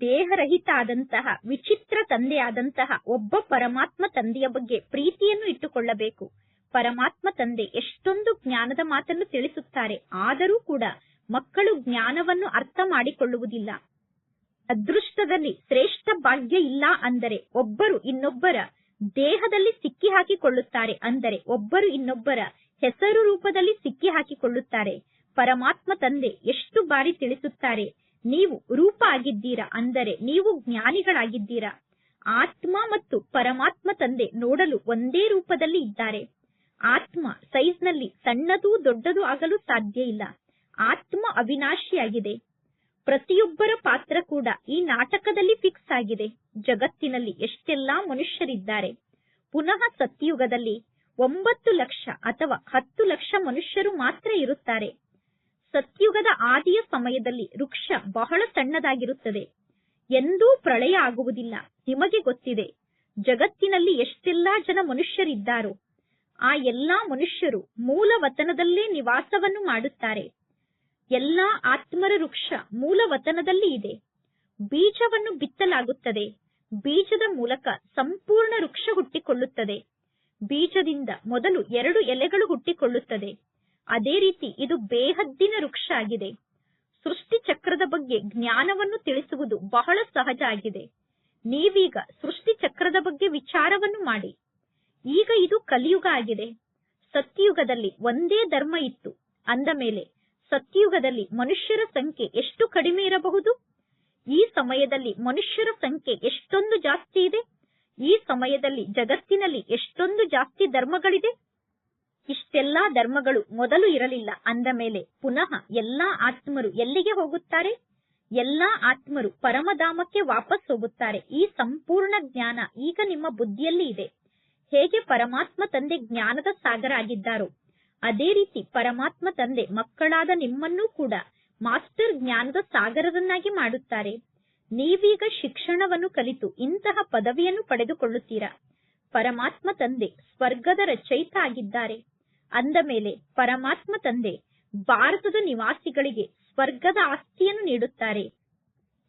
ದೇಹರಹಿತ ಆದಂತಹ, ವಿಚಿತ್ರ ತಂದೆಯಾದಂತಹ ಒಬ್ಬ ಪರಮಾತ್ಮ ತಂದೆಯ ಬಗ್ಗೆ ಪ್ರೀತಿಯನ್ನು ಇಟ್ಟುಕೊಳ್ಳಬೇಕು. ಪರಮಾತ್ಮ ತಂದೆ ಎಷ್ಟೊಂದು ಜ್ಞಾನದ ಮಾತನ್ನು ತಿಳಿಸುತ್ತಾರೆ. ಆದರೂ ಕೂಡ ಮಕ್ಕಳು ಜ್ಞಾನವನ್ನು ಅರ್ಥ ಮಾಡಿಕೊಳ್ಳುವುದಿಲ್ಲ. ಅದೃಷ್ಟದಲ್ಲಿ ಶ್ರೇಷ್ಠ ಭಾಗ್ಯ ಇಲ್ಲ ಅಂದರೆ ಒಬ್ಬರು ಇನ್ನೊಬ್ಬರ ದೇಹದಲ್ಲಿ ಸಿಕ್ಕಿ ಹಾಕಿಕೊಳ್ಳುತ್ತಾರೆ ಅಂದರೆ ಒಬ್ಬರು ಇನ್ನೊಬ್ಬರ ಹೆಸರು ರೂಪದಲ್ಲಿ ಸಿಕ್ಕಿ ಹಾಕಿಕೊಳ್ಳುತ್ತಾರೆ ಪರಮಾತ್ಮ ತಂದೆ ಎಷ್ಟು ಬಾರಿ ತಿಳಿಸುತ್ತಾರೆ, ನೀವು ರೂಪ ಆಗಿದ್ದೀರಾ ಅಂದರೆ ನೀವು ಜ್ಞಾನಿಗಳಾಗಿದ್ದೀರಾ. ಆತ್ಮ ಮತ್ತು ಪರಮಾತ್ಮ ತಂದೆ ನೋಡಲು ಒಂದೇ ರೂಪದಲ್ಲಿ ಇದ್ದಾರೆ. ಆತ್ಮ ಸೈಜ್ನಲ್ಲಿ ಸಣ್ಣದೂ ದೊಡ್ಡದೂ ಆಗಲು ಸಾಧ್ಯ ಇಲ್ಲ. ಆತ್ಮ ಅವಿನಾಶಿಯಾಗಿದೆ. ಪ್ರತಿಯೊಬ್ಬರ ಪಾತ್ರ ಕೂಡ ಈ ನಾಟಕದಲ್ಲಿ ಫಿಕ್ಸ್ ಆಗಿದೆ. ಜಗತ್ತಿನಲ್ಲಿ ಎಷ್ಟೆಲ್ಲಾ ಮನುಷ್ಯರಿದ್ದಾರೆ. ಪುನಃ ಸತ್ಯುಗದಲ್ಲಿ ಒಂಬತ್ತು ಲಕ್ಷ ಅಥವಾ ಹತ್ತು ಲಕ್ಷ ಮನುಷ್ಯರು ಮಾತ್ರ ಇರುತ್ತಾರೆ. ಸತ್ಯುಗದ ಆದಿಯ ಸಮಯದಲ್ಲಿ ವೃಕ್ಷ ಬಹಳ ಸಣ್ಣದಾಗಿರುತ್ತದೆ. ಎಂದೂ ಪ್ರಳಯ ಆಗುವುದಿಲ್ಲ. ನಿಮಗೆ ಗೊತ್ತಿದೆ, ಜಗತ್ತಿನಲ್ಲಿ ಎಷ್ಟೆಲ್ಲಾ ಜನ ಮನುಷ್ಯರಿದ್ದಾರೋ, ಆ ಎಲ್ಲಾ ಮನುಷ್ಯರು ಮೂಲ ವತನದಲ್ಲೇ ನಿವಾಸವನ್ನು ಮಾಡುತ್ತಾರೆ. ಎಲ್ಲಾ ಆತ್ಮರ ವೃಕ್ಷ ಮೂಲ ವತನದಲ್ಲಿ ಇದೆ. ಬೀಜವನ್ನು ಬಿತ್ತಲಾಗುತ್ತದೆ. ಬೀಜದ ಮೂಲಕ ಸಂಪೂರ್ಣ ವೃಕ್ಷ ಹುಟ್ಟಿಕೊಳ್ಳುತ್ತದೆ. ಬೀಜದಿಂದ ಮೊದಲು ಎರಡು ಎಲೆಗಳು ಹುಟ್ಟಿಕೊಳ್ಳುತ್ತದೆ. ಅದೇ ರೀತಿ ಇದು ಬೇಹದ್ದಿನ ವೃಕ್ಷ ಆಗಿದೆ. ಸೃಷ್ಟಿ ಚಕ್ರದ ಬಗ್ಗೆ ಜ್ಞಾನವನ್ನು ತಿಳಿಸುವುದು ಬಹಳ ಸಹಜ ಆಗಿದೆ. ನೀವೀಗ ಸೃಷ್ಟಿ ಚಕ್ರದ ಬಗ್ಗೆ ವಿಚಾರವನ್ನು ಮಾಡಿ. ಈಗ ಇದು ಕಲಿಯುಗ ಆಗಿದೆ. ಸತ್ಯಯುಗದಲ್ಲಿ ಒಂದೇ ಧರ್ಮ ಇತ್ತು. ಅಂದ ಮೇಲೆ ಸತ್ಯಯುಗದಲ್ಲಿ ಮನುಷ್ಯರ ಸಂಖ್ಯೆ ಎಷ್ಟು ಕಡಿಮೆ ಇರಬಹುದು? ಈ ಸಮಯದಲ್ಲಿ ಮನುಷ್ಯರ ಸಂಖ್ಯೆ ಎಷ್ಟೊಂದು ಜಾಸ್ತಿ ಇದೆ? ಈ ಸಮಯದಲ್ಲಿ ಜಗತ್ತಿನಲ್ಲಿ ಎಷ್ಟೊಂದು ಜಾಸ್ತಿ ಧರ್ಮಗಳಿದೆ? ಇಷ್ಟೆಲ್ಲಾ ಧರ್ಮಗಳು ಮೊದಲು ಇರಲಿಲ್ಲ, ಅಂದ ಮೇಲೆ ಪುನಃ ಎಲ್ಲಾ ಆತ್ಮರು ಎಲ್ಲಿಗೆ ಹೋಗುತ್ತಾರೆ? ಎಲ್ಲಾ ಆತ್ಮರು ಪರಮಧಾಮಕ್ಕೆ ವಾಪಸ್ ಹೋಗುತ್ತಾರೆ. ಈ ಸಂಪೂರ್ಣ ಜ್ಞಾನ ಈಗ ನಿಮ್ಮ ಬುದ್ಧಿಯಲ್ಲಿ ಇದೆ. ಹೇಗೆ ಪರಮಾತ್ಮ ತಂದೆ ಜ್ಞಾನದ ಸಾಗರ ಆಗಿದ್ದಾರೋ ಅದೇ ರೀತಿ ಪರಮಾತ್ಮ ತಂದೆ ಮಕ್ಕಳಾದ ನಿಮ್ಮನ್ನೂ ಕೂಡ ಮಾಸ್ಟರ್ ಜ್ಞಾನದ ಸಾಗರದನ್ನಾಗಿ ಮಾಡುತ್ತಾರೆ. ನೀವೀಗ ಶಿಕ್ಷಣವನ್ನು ಕಲಿತು ಇಂತಹ ಪದವಿಯನ್ನು ಪಡೆದುಕೊಳ್ಳುತ್ತೀರಾ. ಪರಮಾತ್ಮ ತಂದೆ ಸ್ವರ್ಗದ ರಚಯಿತ ಆಗಿದ್ದಾರೆ. ಅಂದ ಮೇಲೆ ಪರಮಾತ್ಮ ತಂದೆ ಭಾರತದ ನಿವಾಸಿಗಳಿಗೆ ಸ್ವರ್ಗದ ಆಸ್ತಿಯನ್ನು ನೀಡುತ್ತಾರೆ.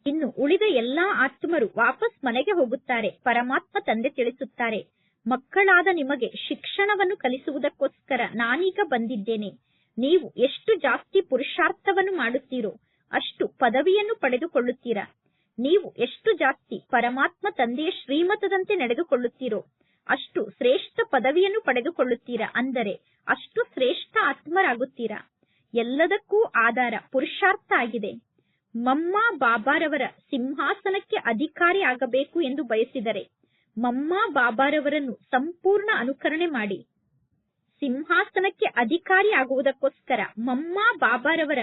ಇನ್ನು ಉಳಿದ ಎಲ್ಲಾ ಆತ್ಮರು ವಾಪಸ್ ಮನೆಗೆ ಹೋಗುತ್ತಾರೆ, ಪರಮಾತ್ಮ ತಂದೆ ತಿಳಿಸುತ್ತಾರೆ. ಮಕ್ಕಳಾದ ನಿಮಗೆ ಶಿಕ್ಷಣವನ್ನು ಕಲಿಸುವುದಕ್ಕೋಸ್ಕರ ನಾನೀಗ ಬಂದಿದ್ದೇನೆ. ನೀವು ಎಷ್ಟು ಜಾಸ್ತಿ ಪುರುಷಾರ್ಥವನ್ನು ಮಾಡುತ್ತೀರೋ ಅಷ್ಟು ಪದವಿಯನ್ನು ಪಡೆದುಕೊಳ್ಳುತ್ತೀರಾ. ನೀವು ಎಷ್ಟು ಜಾಸ್ತಿ ಪರಮಾತ್ಮ ತಂದೆಯ ಶ್ರೀಮತದಂತೆ ನಡೆದುಕೊಳ್ಳುತ್ತೀರೋ ಅಷ್ಟು ಶ್ರೇಷ್ಠ ಪದವಿಯನ್ನು ಪಡೆದುಕೊಳ್ಳುತ್ತೀರಾ ಅಂದರೆ ಅಷ್ಟು ಶ್ರೇಷ್ಠ ಆತ್ಮರಾಗುತ್ತೀರಾ. ಎಲ್ಲದಕ್ಕೂ ಆಧಾರ ಪುರುಷಾರ್ಥ ಆಗಿದೆ. ಮಮ್ಮ ಬಾಬಾರವರ ಸಿಂಹಾಸನಕ್ಕೆ ಅಧಿಕಾರಿ ಆಗಬೇಕು ಎಂದು ಬಯಸಿದರೆ ಮಮ್ಮ ಬಾಬಾರವರನ್ನು ಸಂಪೂರ್ಣ ಅನುಕರಣೆ ಮಾಡಿ. ಸಿಂಹಾಸನಕ್ಕೆ ಅಧಿಕಾರಿ ಆಗುವುದಕ್ಕೋಸ್ಕರ ಮಮ್ಮಾ ಬಾಬಾರವರ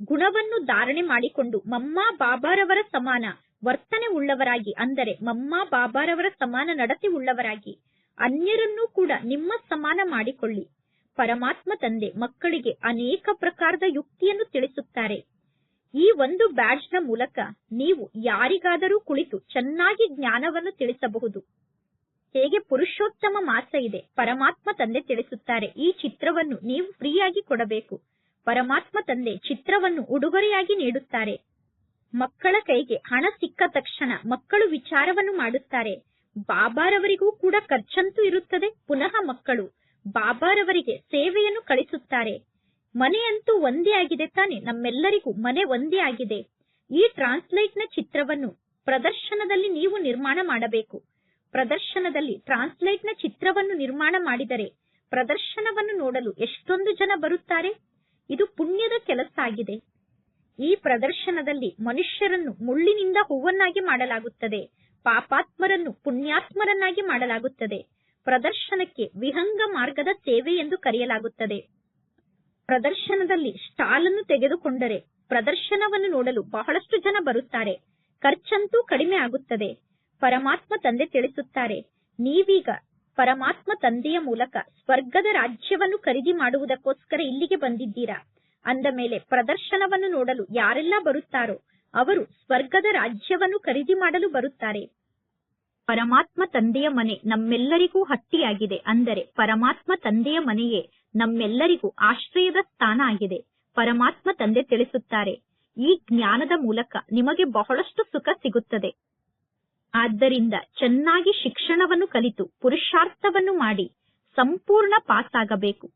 ಗುಣವನ್ನು ಧಾರಣೆ ಮಾಡಿಕೊಂಡು ಮಮ್ಮಾ ಬಾಬಾರವರ ಸಮಾನ ವರ್ತನೆ ಉಳ್ಳವರಾಗಿ ಅಂದರೆ ಮಮ್ಮಾ ಬಾಬಾರವರ ಸಮಾನ ನಡತೆ ಉಳ್ಳವರಾಗಿ ಅನ್ಯರನ್ನೂ ಕೂಡ ನಿಮ್ಮ ಸಮಾನ ಮಾಡಿಕೊಳ್ಳಿ. ಪರಮಾತ್ಮ ತಂದೆ ಮಕ್ಕಳಿಗೆ ಅನೇಕ ಪ್ರಕಾರದ ಯುಕ್ತಿಯನ್ನು ತಿಳಿಸುತ್ತಾರೆ. ಈ ಒಂದು ಬ್ಯಾಡ್ಜ್ನ ಮೂಲಕ ನೀವು ಯಾರಿಗಾದರೂ ಕುಳಿತು ಚೆನ್ನಾಗಿ ಜ್ಞಾನವನ್ನು ತಿಳಿಸಬಹುದು. ಹೇಗೆ ಪುರುಷೋತ್ತಮ ಮಾಸ ಇದೆ, ಪರಮಾತ್ಮ ತಂದೆ ತಿಳಿಸುತ್ತಾರೆ, ಈ ಚಿತ್ರವನ್ನು ನೀವು ಫ್ರೀಯಾಗಿ ಕೊಡಬೇಕು. ಪರಮಾತ್ಮ ತಂದೆ ಚಿತ್ರವನ್ನು ಉಡುಗೊರೆಯಾಗಿ ನೀಡುತ್ತಾರೆ. ಮಕ್ಕಳ ಕೈಗೆ ಹಣ ಸಿಕ್ಕ ತಕ್ಷಣ ಮಕ್ಕಳು ವಿಚಾರವನ್ನು ಮಾಡುತ್ತಾರೆ. ಬಾಬಾರವರಿಗೂ ಕೂಡ ಖರ್ಚಂತೂ ಇರುತ್ತದೆ, ಪುನಃ ಮಕ್ಕಳು ಬಾಬಾರವರಿಗೆ ಸೇವೆಯನ್ನು ಕಳಿಸುತ್ತಾರೆ. ಮನೆಯಂತೂ ಒಂದೇ ಆಗಿದೆ ತಾನೆ, ನಮ್ಮೆಲ್ಲರಿಗೂ ಮನೆ ಒಂದೇ ಆಗಿದೆ. ಈ ಟ್ರಾನ್ಸ್ಲೈಟ್ನ ಚಿತ್ರವನ್ನು ಪ್ರದರ್ಶನದಲ್ಲಿ ನೀವು ನಿರ್ಮಾಣ ಮಾಡಬೇಕು. ಪ್ರದರ್ಶನದಲ್ಲಿ ಟ್ರಾನ್ಸ್ಲೈಟ್ನ ಚಿತ್ರವನ್ನು ನಿರ್ಮಾಣ ಮಾಡಿದರೆ ಪ್ರದರ್ಶನವನ್ನು ನೋಡಲು ಎಷ್ಟೊಂದು ಜನ ಬರುತ್ತಾರೆ? ಇದು ಪುಣ್ಯದ ಕೆಲಸ ಆಗಿದೆ. ಈ ಪ್ರದರ್ಶನದಲ್ಲಿ ಮನುಷ್ಯರನ್ನು ಮುಳ್ಳಿನಿಂದ ಹೂವನ್ನಾಗಿ ಮಾಡಲಾಗುತ್ತದೆ. ಪಾಪಾತ್ಮರನ್ನು ಪುಣ್ಯಾತ್ಮರನ್ನಾಗಿ ಮಾಡಲಾಗುತ್ತದೆ. ಪ್ರದರ್ಶನಕ್ಕೆ ವಿಹಂಗ ಮಾರ್ಗದ ಸೇವೆ ಎಂದು ಕರೆಯಲಾಗುತ್ತದೆ. ಪ್ರದರ್ಶನದಲ್ಲಿ ಸ್ಟಾಲ್ ಅನ್ನು ತೆಗೆದುಕೊಂಡರೆ ಪ್ರದರ್ಶನವನ್ನು ನೋಡಲು ಬಹಳಷ್ಟು ಜನ ಬರುತ್ತಾರೆ. ಖರ್ಚಂತೂ ಕಡಿಮೆ ಆಗುತ್ತದೆ. ಪರಮಾತ್ಮ ತಂದೆ ತಿಳಿಸುತ್ತಾರೆ, ನೀವೀಗ ಪರಮಾತ್ಮ ತಂದೆಯ ಮೂಲಕ ಸ್ವರ್ಗದ ರಾಜ್ಯವನ್ನು ಖರೀದಿ ಮಾಡುವುದಕ್ಕೋಸ್ಕರ ಇಲ್ಲಿಗೆ ಬಂದಿದ್ದೀರಾ? ಅಂದ ಮೇಲೆ ಪ್ರದರ್ಶನವನ್ನು ನೋಡಲು ಯಾರೆಲ್ಲ ಬರುತ್ತಾರೋ ಅವರು ಸ್ವರ್ಗದ ರಾಜ್ಯವನ್ನು ಖರೀದಿ ಮಾಡಲು ಬರುತ್ತಾರೆ. ಪರಮಾತ್ಮ ತಂದೆಯ ಮನೆ ನಮ್ಮೆಲ್ಲರಿಗೂ ಹಟ್ಟಿಯಾಗಿದೆ. ಅಂದರೆ ಪರಮಾತ್ಮ ತಂದೆಯ ಮನೆಯೇ ನಮ್ಮೆಲ್ಲರಿಗೂ ಆಶ್ರಯದ ಸ್ಥಾನ ಆಗಿದೆ. ಪರಮಾತ್ಮ ತಂದೆ ತಿಳಿಸುತ್ತಾರೆ, ಈ ಜ್ಞಾನದ ಮೂಲಕ ನಿಮಗೆ ಬಹಳಷ್ಟು ಸುಖ ಸಿಗುತ್ತದೆ. ಆದ್ದರಿಂದ ಚೆನ್ನಾಗಿ ಶಿಕ್ಷಣವನ್ನು ಕಲಿತು ಪುರುಷಾರ್ಥವನ್ನು ಮಾಡಿ ಸಂಪೂರ್ಣ ಪಾಸಾಗಬೇಕು.